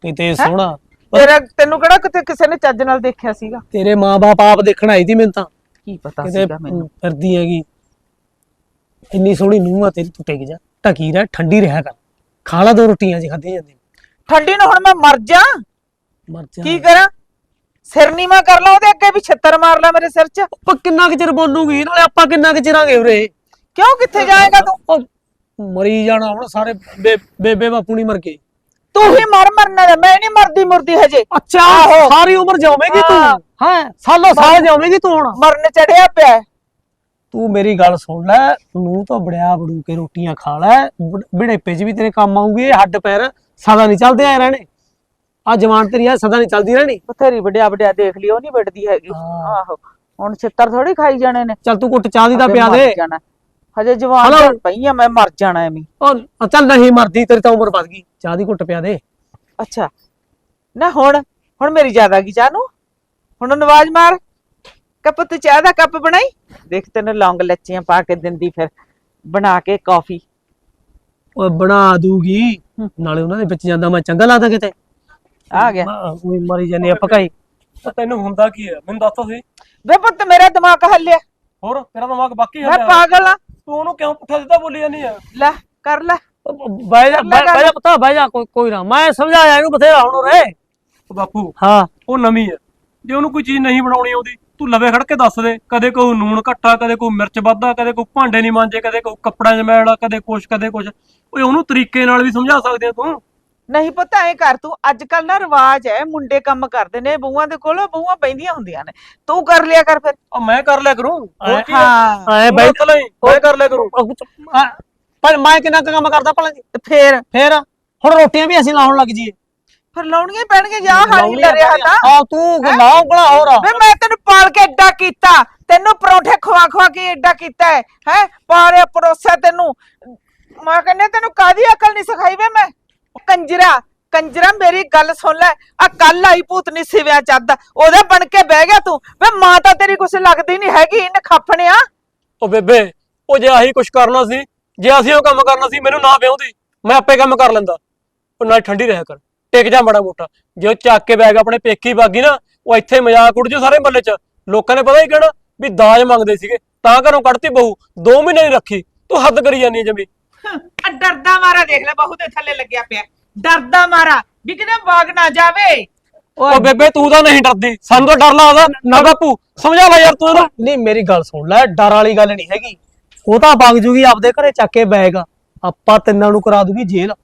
ਕਿਤੇ ਸੋਹਣਾ। ਤੇਰਾ ਤੈਨੂੰ ਕਿਹੜਾ ਕਿਤੇ ਕਿਸੇ ਨੇ ਚੱਜ ਨਾਲ ਦੇਖਿਆ ਸੀਗਾ? ਤੇਰੇ ਮਾਂ-ਬਾਪ ਆਪ ਦੇਖਣ ਆਈ ਸੀ ਮੈਨੂੰ ਤਾਂ। ਕੀ ਪਤਾ ਸੀਗਾ ਮੈਨੂੰ? ਫਿਰਦੀ ਹੈਗੀ। ਇੰਨੀ ਸੋਹਣੀ ਨੂੰਹ ਆ ਤੇਰੀ ਤੂੰ ਟਿਕ ਜਾ। ਟਕੀ ਰਹਿ ਠੰਡੀ ਰਿਹਾ ਕਰ। ਖਾ ਲਾ ਦੋ ਰੋਟੀਆਂ ਜੀ ਖਾਧੀਆਂ ਜਾਂਦੀਆਂ ਠੰਡੀ ਨੂੰ ਹੁਣ ਮੈਂ ਮਰ ਜਾ। ਮਰ ਜਾ। ਕੀ ਕਰਾਂ? ਸਿਰ ਨੀਵਾ ਕਰ ਲਾ ਉਹਦੇ ਅੱਗੇ ਵੀ ਛੱਤਰ ਮਾਰ ਲਾ ਮੇਰੇ ਸਿਰ 'ਚ। ਆਪਾਂ ਕਿੰਨਾ ਕੁ ਚਿਰ ਬੋਲੂਗੀ? ਨਾਲੇ ਆਪਾਂ ਕਿੰਨਾ ਕੁ ਚਿਰਾਂਗੇ ਉਰੇ? ਕਿਉਂ ਕਿੱਥੇ ਜਾਏਗਾ ਤੂੰ? ਉਹ ਮਰੀ ਜਾਣਾ ਹੁਣ ਸਾਰੇ ਬੇ- ਬੇਬੇ ਬਾਪੂ ਨਹੀਂ ਮਰ ਗਏ ਤੂੰ ਹੀ ਮਰ ਮਰਨਾ ਦਾ ਮੈਂ ਨਹੀਂ ਮਰਦੀ ਮੁਰਦੀ ਹਜੇ। ਅੱਛਾ ਆਹੋ। ਸਾਰੀ ਉਮਰ ਜਾਵੇਂਗੀ ਤੂੰ? ਹਾਂ। ਹਾਂ? ਸਾਲੋ ਸਾਲ ਜਾਵੇਂਗੀ ਤੂੰ ਹੁਣ? ਮਰਨ ਚੜਿਆ ਪਿਆ ਹੈ। ਤੂੰ ਮੇਰੀ ਗੱਲ ਸੁਣ ਲੈ ਨੂੰ ਤਾਂ ਬੜਿਆ ਬੜੂ ਕੇ ਰੋਟੀਆਂ ਖਾ ਲੈ ਬਿੜੇਪੇ 'ਚ ਵੀ ਤੇਰੇ ਕੰਮ ਆਉਂਗੇ ਹੱਡ ਪੈਰ ਸਦਾ ਨਹੀਂ ਚੱਲਦੇ ਆ ਰਹਿਣੇ। ਆ ਜਵਾਨ ਤੇਰੀ ਆ ਸਦਾ ਨਹੀਂ ਚੱਲਦੀ ਰਹਿਣੀ। ਬਥੇਰੀ ਵੱਡਿਆ ਵੱਡਿਆ ਦੇਖ ਲਈ ਉਹ ਨਹੀਂ ਵੱਡਦੀ ਹੈਗੀ। ਆਹੋ ਹੁਣ ਛਿੱਤਰ ਥੋੜੀ ਖਾਈ ਜਾਣੇ ਨੇ। ਚੱਲ ਤੂੰ ਕੁੱਟ ਚਾਹ ਦੀ ਤਾਂ ਪਿਆ ਦੇ। ਹਜੇ ਜਵਾਨ ਪਈ ਆ ਮੈਂ ਮਰ ਜਾਣਾ ਐਵੇਂ। ਉਹ ਚੱਲ ਨਹੀਂ ਮਰਦੀ ਤੇਰੀ ਤਾਂ ਉਮਰ ਵੱਧ ਗਈ। ਚਾਹ ਦੀ ਘੁੱਟ ਪਿਆ ਦੇ। ਅੱਛਾ। ਨਾ ਹੁਣ ਹੁਣ ਮੇਰੀ ਜ਼ਿਆਦਾ ਕੀ ਚਾਹ ਨੂੰ। ਹੁਣ ਉਹਨੂੰ ਆਵਾਜ਼ ਮਾਰ। ਕੱਪ ਤੇ ਚਾਹ ਦਾ ਕੱਪ ਬਣਾਈ। ਦੇਖ ਤੈਨੂੰ ਲੌਂਗ ਲੱਚੀਆਂ ਪਾ ਕੇ ਦਿੰਦੀ ਫਿਰ। ਬਣਾ ਕੇ ਕਾਫੀ। ਉਹ ਬਣਾ ਦੂਗੀ। ਨਾਲੇ ਉਹਨਾਂ ਦੇ ਵਿੱਚ ਜਾਂਦਾ ਮੈਂ ਚੰਗਾ ਲੱਗਦਾ ਕਿਤੇ। ਆ ਗਿਆ। ਉਹ ਮਰੀ ਜਾਨੀ ਆ ਪਕਾਈ। ਤੈਨੂੰ ਹੁੰਦਾ ਕੀ ਹੈ ਮੈਨੂੰ ਦੱਸ ਤਾਂ ਸੀ। ਵੇ ਪੁੱਤ ਮੇਰਾ ਦਿਮਾਗ ਹੱਲਿਆ। ਹੋਰ ਤੇਰਾ ਦਿਮਾਗ ਬਾਕੀ ਮੈਂ ਪਾਗਲ ਆ। ਤੂੰ ਉਹਨੂੰ ਕਿਉਂ ਪੁੱਠਾ ਦਿੱਤਾ ਬੋਲੀ ਜਾਨੀ ਆ? ਲੈ ਕਰ ਲੈ। ਬਹਿ ਜਾ ਬਹਿ ਜਾ ਪੁੱਤਾ ਬਹਿ ਜਾ ਕੋਈ ਕੋਈ ਨਾ। ਮੈਂ ਸਮਝਾਇਆ ਇਹਨੂੰ ਬਥੇਰਾ ਹੁਣ ਰੇ ਬਾਪੂ ਹਾਂ। ਉਹ ਨਵੀਂ ਹੈ ਜੇ ਉਹਨੂੰ ਕੋਈ ਚੀਜ਼ ਨਹੀਂ ਬਣਾਉਣੀ ਆਉਂਦੀ ਤੂੰ ਲਵੇ ਖੜ ਕੇ ਦੱਸ ਦੇ। ਕਦੇ ਕੋਈ ਨੂਣ ਘੱਟਾ ਕਦੇ ਕੋਈ ਮਿਰਚ ਵੱਧਾ ਕਦੇ ਕੋਈ ਭਾਂਡੇ ਨਹੀਂ ਮਾਂਜੇ ਕਦੇ ਕੋਈ ਕੱਪੜਾ ਜਮੈਲਾ ਕਦੇ ਕੁਛ ਕਦੇ ਕੁਛ। ਓਏ ਉਹਨੂੰ ਤਰੀਕੇ ਨਾਲ ਵੀ ਸਮਝਾ ਸਕਦੇ ਆ ਤੂੰ? ਨਹੀਂ ਪੁੱਤ ਐ ਕਰ ਤੂੰ ਅੱਜ ਕੱਲ ਨਾ ਰਿਵਾਜ ਹੈ ਮੁੰਡੇ ਕੰਮ ਕਰਦੇ ਨੇ ਬਹੂਆਂ ਦੇ ਕੋਲ ਬਹੂਆਂ ਬੈਂਦੀਆਂ ਹੁੰਦੀਆਂ ਨੇ। ਤੂੰ ਕਰ ਲਿਆ ਕਰ ਫਿਰ। ਆ ਮੈਂ ਕਰ ਲਿਆ ਕਰੂੰ। ਹੋਰ ਕੀ ਆ? ਹਾਂ। ਐ ਲਈ, ਮੈਂ ਕਰ ਲਿਆ ਕਰੂੰ। ਪਰ ਮੈਂ ਕਿੰਨਾ ਕੰਮ ਕਰਦਾ ਭਲਾ ਜੀ? ਤੇ ਫੇਰ? ਫੇਰ? ਹੁਣ ਰੋਟੀਆਂ ਵੀ ਅਸੀਂ ਲਾਉਣ ਲੱਗ ਜੀਏ ਫਿਰ ਲਾਉਣੀਆਂ ਹੀ ਪੈਣਗੀਆਂ ਜਾਂ ਹਾਲੀ ਰਿਹਾ ਤਾਂ। ਹਾਂ ਤੂੰ ਲਾਉ ਬਣਾ ਹੋਰ। ਵੇ ਮੈਂ ਤੈਨੂੰ ਪਾਲ ਕੇ ਐਡਾ ਕੀਤਾ ਤੈਨੂੰ ਪਰੌਂਠੇ ਖਵਾ ਖਵਾ ਕੇ ਐਡਾ ਕੀਤਾ ਹੈ ਹੈ? ਪਾਲਿਆ ਪਰੋਸਿਆ ਤੈਨੂੰ। ਮੈਂ ਕਹਿੰਦਾ ਤੈਨੂੰ ਕਾਦੀ ਅਕਲ ਨਹੀਂ ਸਿਖਾਈ ਵੇ ਮੈਂ? ਕੰਜਰਾ ਕੰਜਰਾ ਮੇਰੀ ਗੱਲ ਸੁਣ ਲੈ ਆ ਕੱਲ ਆਈ ਭੂਤਨੀ ਸਿਵਿਆ ਚੱਦ, ਉਹਦੇ ਬਣ ਕੇ ਬਹਿ ਗਿਆ ਤੂੰ, ਵੇ ਮਾਂ ਤਾਂ ਤੇਰੀ ਕੁਛ ਲੱਗਦੀ ਨਹੀਂ ਹੈਗੀ, ਇਹਨੇ ਖਾਫਣਿਆ ਉਹ ਬੇਬੇ, ਉਹ ਜੇ ਆਹੀ ਕੁਛ ਕਰਨਾ ਸੀ, ਜੇ ਅਸੀਂ ਉਹ ਕੰਮ ਕਰਨਾ ਸੀ, ਮੈਨੂੰ ਨਾ ਵਿਆਹੁੰਦੀ, ਮੈਂ ਆਪੇ ਕੰਮ ਕਰ ਲੈਂਦਾ। ਉਹ ਨਾਲ ਠੰਡੀ ਰਹਿ ਕਰ, ਟਿਕ ਜਾ ਮਾੜਾ ਮੋਟਾ। ਜੇ ਉਹ ਚੱਕ ਕੇ ਬੈਗ ਆਪਣੇ ਪੇਕੀ ਬਾਗੀ ਨਾ, ਉਹ ਇੱਥੇ ਮਜ਼ਾਕ ਉੱਡ ਜੂ ਸਾਰੇ ਮੱਲੇ 'ਚ। ਲੋਕਾਂ ਨੇ ਪਤਾ ਹੀ ਕਹਿਣਾ ਵੀ ਦਾਜ ਮੰਗਦੇ ਸੀਗੇ, ਤਾਂ ਘਰੋਂ ਕੱਢਤੀ ਬਹੂ 2 ਮਹੀਨੇ ਨਹੀਂ ਰੱਖੀ, ਤੂੰ ਹੱਦ ਕਰੀ ਜਾਂਦੀ ਜਮੀ। ਆ ਡਰਦਾ ਮਾਰਾ ਦੇਖ ਲੈ ਬਹੂ ਦੇ ਥੱਲੇ ਲੱਗਿਆ ਪਿਆ। ਡਰਦਾ ਮਾਰਾ ਵੀ ਕਿਤੇ ਬਾਗ ਨਾ ਜਾਵੇ। ਉਹ ਬੇਬੇ ਤੂੰ ਤਾਂ ਨਹੀਂ ਡਰਦੀ। ਸਾਨੂੰ ਤਾਂ ਡਰ ਲੱਗਦਾ। ਨਾ ਬਾਪੂ ਸਮਝਾ ਲੈ ਯਾਰ ਤੂੰ ਇਹਨੂੰ। ਨਹੀਂ ਮੇਰੀ ਗੱਲ ਸੁਣ ਲੈ ਡਰ ਵਾਲੀ ਗੱਲ ਨਹੀਂ ਹੈਗੀ। ਉਹ ਤਾਂ ਵਗ ਜੂਗੀ ਆਪਦੇ ਘਰੇ ਚੱਕ ਕੇ ਬੈਗ। ਆਪਾਂ ਤਿੰਨਾਂ ਨੂੰ ਕਰਾ ਦੂਗੀ ਜੇਲ੍ਹ।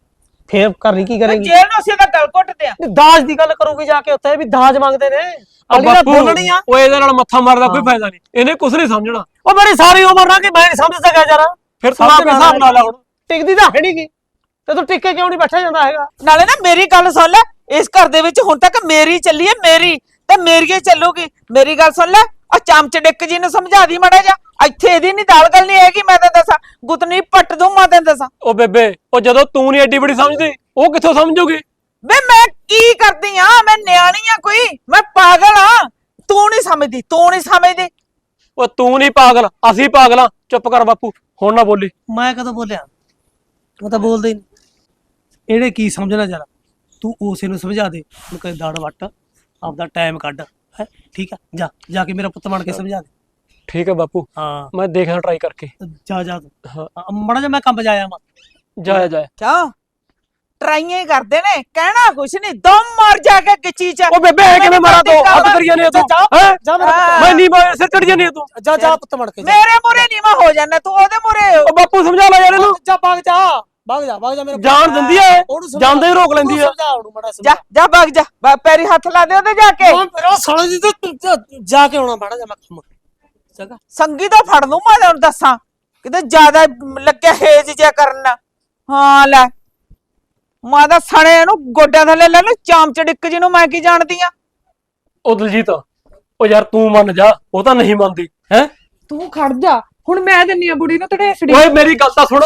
ਫੇਰ ਕਰਨੀ ਕੀ ਕਰੇਗੀ? ਜੇਲ੍ਹ ਨੂੰ ਅਸੀਂ ਤਾਂ ਗਲ ਘੁੱਟਦੇ ਆ ਨਹੀਂ, ਦਾਜ ਦੀ ਗੱਲ ਕਰੂਗੀ ਜਾ ਕੇ ਉੱਥੇ ਵੀ ਦਾਜ ਮੰਗਦੇ ਨੇ। ਅਲੀ ਨਾ ਬੋਲਣੀ ਆ। ਉਹ ਇਹਦੇ ਨਾਲ ਮੱਥਾ ਮਾਰਦਾ ਕੋਈ ਫਾਇਦਾ ਨਹੀਂ। ਇਹਨੇ ਕੁਝ ਨਹੀਂ ਸਮਝਣਾ। ਉਹ ਮੇਰੀ ਸਾਰੀ ਉਮਰ ਨਾ ਕਿ ਮੈਂ ਨਹੀਂ ਸਮਝ ਸਕਿਆ ਜਰਾ ਫਿਰ ਤੂੰ ਆਪੇ ਹਿਸਾਬ ਨਾਲ ਲਾ ਹੁਣ ਟਿਕਦੀ ਤਾਂ ਹੈ ਨਹੀਂਗੀ ਤੇ ਤੂੰ ਟਿੱਕੇ ਕਿਉਂ ਨਹੀਂ ਬੈਠਾ ਜਾਂਦਾ ਹੈਗਾ? ਨਾਲੇ ਨਾ ਮੇਰੀ ਗੱਲ ਸੁਣ ਲੈ ਇਸ ਘਰ ਦੇ ਵਿੱਚ ਹੁਣ ਤੱਕ ਮੇਰੀ ਚੱਲੀ ਹੈ ਮੇਰੀ। ਤੇ ਮੇਰੀ ਹੀ ਚੱਲੂਗੀ। ਮੇਰੀ ਗੱਲ ਸੁਣ ਲੈ ਆ ਚਮਚ ਡਿੱਕ ਜੀ ਨੂੰ ਸਮਝਾ ਦੀ ਮੜਾ ਜਾ ਇੱਥੇ ਇਹਦੀ ਨਹੀਂ ਦਾਲ ਗੱਲ ਨਹੀਂ ਹੈਗੀ ਮੈਂ ਤੈਨੂੰ ਦੱਸਾਂ। ਗੁੱਤਨੀ ਪੱਟ ਦੂੰ ਮੈਂ ਤੈਨੂੰ ਦੱਸਾਂ। ਉਹ ਬੇਬੇ ਉਹ ਜਦੋਂ ਤੂੰ ਨਹੀਂ ਐਡੀ ਬੜੀ ਸਮਝਦੀ ਉਹ ਕਿੱਥੋਂ ਸਮਝੂਗੀ? ਵੇ ਮੈਂ ਕੀ ਕਰਦੀ ਆ? ਮੈਂ ਨਿਆਣੀ ਆ ਕੋਈ। ਮੈਂ ਪਾਗਲ ਆ। ਤੂੰ ਨਹੀਂ ਸਮਝਦੀ ਤੂੰ ਨਹੀਂ ਸਮਝਦੀ। ਉਹ ਤੂੰ ਨਹੀਂ ਪਾਗਲ ਅਸੀਂ ਪਾਗਲਾਂ ਚੁੱਪ ਕਰ ਬਾਪੂ ਹੁਣ ਨਾ ਬੋਲੀ। ਮੈਂ ਕਦੋਂ ਬੋਲਿਆ? ਉਹ ਤਾਂ ਬੋਲਦੇ ਹੀ ਨਹੀਂ। ਇਹਨੇ ਕੀ ਸਮਝਣਾ ਜਰਾ? ਤੂੰ ਉਸੇ ਨੂੰ ਸਮਝਾ ਦੇ। ਉਹਨੂੰ ਕਹੇ ਦਾੜ ਵੱਟ ਆਪਦਾ ਟਾਈਮ ਕੱਢ। ਹੈ? ਠੀਕ ਆ? ਜਾ ਜਾ ਕੇ ਮੇਰਾ ਪੁੱਤ ਬਣ ਕੇ ਸਮਝਾ ਦੇ। ਠੀਕ ਹੈ ਬਾਪੂ। ਹਾਂ। ਮੈਂ ਦੇਖਣਾ ਟਰਾਈ ਕਰਕੇ। ਜਾ ਜਾ ਤੂੰ। ਹਾਂ। ਮੜਾ ਜਾ ਮੈਂ ਕੰਮ ਜਾਇਆ ਮਾ ਜਾਇਆ ਜਾਇਆ ਕਿਉਂ ਟਰਾਈਆਂ ਹੀ ਕਰਦੇ ਨੇ ਕਹਿਣਾ ਕੁਛ ਨਹੀਂ ਦਮ ਮਾਰ ਜਾ ਕੇ ਕਿਚੀ ਚ। ਉਹ ਬੇਬੇ ਐ ਕਿਵੇਂ ਮਾਰਾ ਤੂੰ? ਹੱਥ ਕਰੀ ਜਾਂਦੀ ਤੂੰ? ਹੈਂ? ਜਾ। ਮੈਂ ਨਹੀਂ ਮਾਰੇ ਸਿਰ ਚੜ ਜਾਂਦੀ ਤੂੰ। ਜਾ ਜਾ ਪੁੱਤ ਬਣ ਕੇ ਮੇਰੇ ਮੂਰੇ ਨੀਵਾ ਹੋ ਜਾਣਾ ਤੂੰ ਉਹਦੇ ਮੂਰੇ ਉਹ ਬਾਪੂ ਸਮਝਾ ਲੈ ਯਾਰ ਇਹਨੂੰ। ਜਾ ਭਾਗ ਜਾ ਭਾਗ ਜਾ ਭਾਗ ਜਾ ਮੇਰੇ ਜਾਣ ਦਿੰਦੀ ਐ ਜਾਂਦੇ ਹੀ ਰੋਕ ਲੈਂਦੀ ਮੜਾ ਜਾ ਜਾ ਭੱਗ ਜਾ। ਪੈਰੀ ਹੱਥ ਲਾ ਦੇ ਉਹਦੇ ਜਾ ਕੇ। ਉਹ ਸਾਲੇ ਦੀ ਤੇ ਜਾ- ਕੇ ਆਉਣਾ ਮਾੜਾ ਜਾ ਮੈਂ ਕੰਮ ਜਗਾ ਸੰਗੀ ਤੋਂ ਫੜ ਲੂੰ ਮੈਂ ਤੈਨੂੰ ਦੱਸਾਂ। ਕਿਤੇ ਜ਼ਿਆਦਾ ਲੱਗਿਆ ਹੇਜ ਜਿਆ ਕਰਨ। ਹਾਂ ਲੈ। ਮੈਂ ਤਾਂ ਸਣੇ ਇਹਨੂੰ ਗੋਡਿਆਂ ਥੱਲੇ ਲੈ ਲੈ ਚਾਮ ਚੜਿੱਕ ਜੀ ਨੂੰ ਮੈਂ ਕੀ ਜਾਣਦੀ ਆ? ਉਹ ਦਲਜੀਤ ਉਹ ਯਾਰ ਤੂੰ ਮੰਨ ਜਾ ਉਹ ਤਾਂ ਨਹੀਂ ਮੰਨਦੀ ਹੈ? ਤੂੰ ਖੜ ਜਾ ਹੁਣ ਮੈਂ ਦਿੰਨੀ ਆ ਬੁੜੀ ਨੂੰ ਤੜੇਸੜੀ। ਓਏ ਮੇਰੀ ਗੱਲ ਤਾਂ ਸੁਣ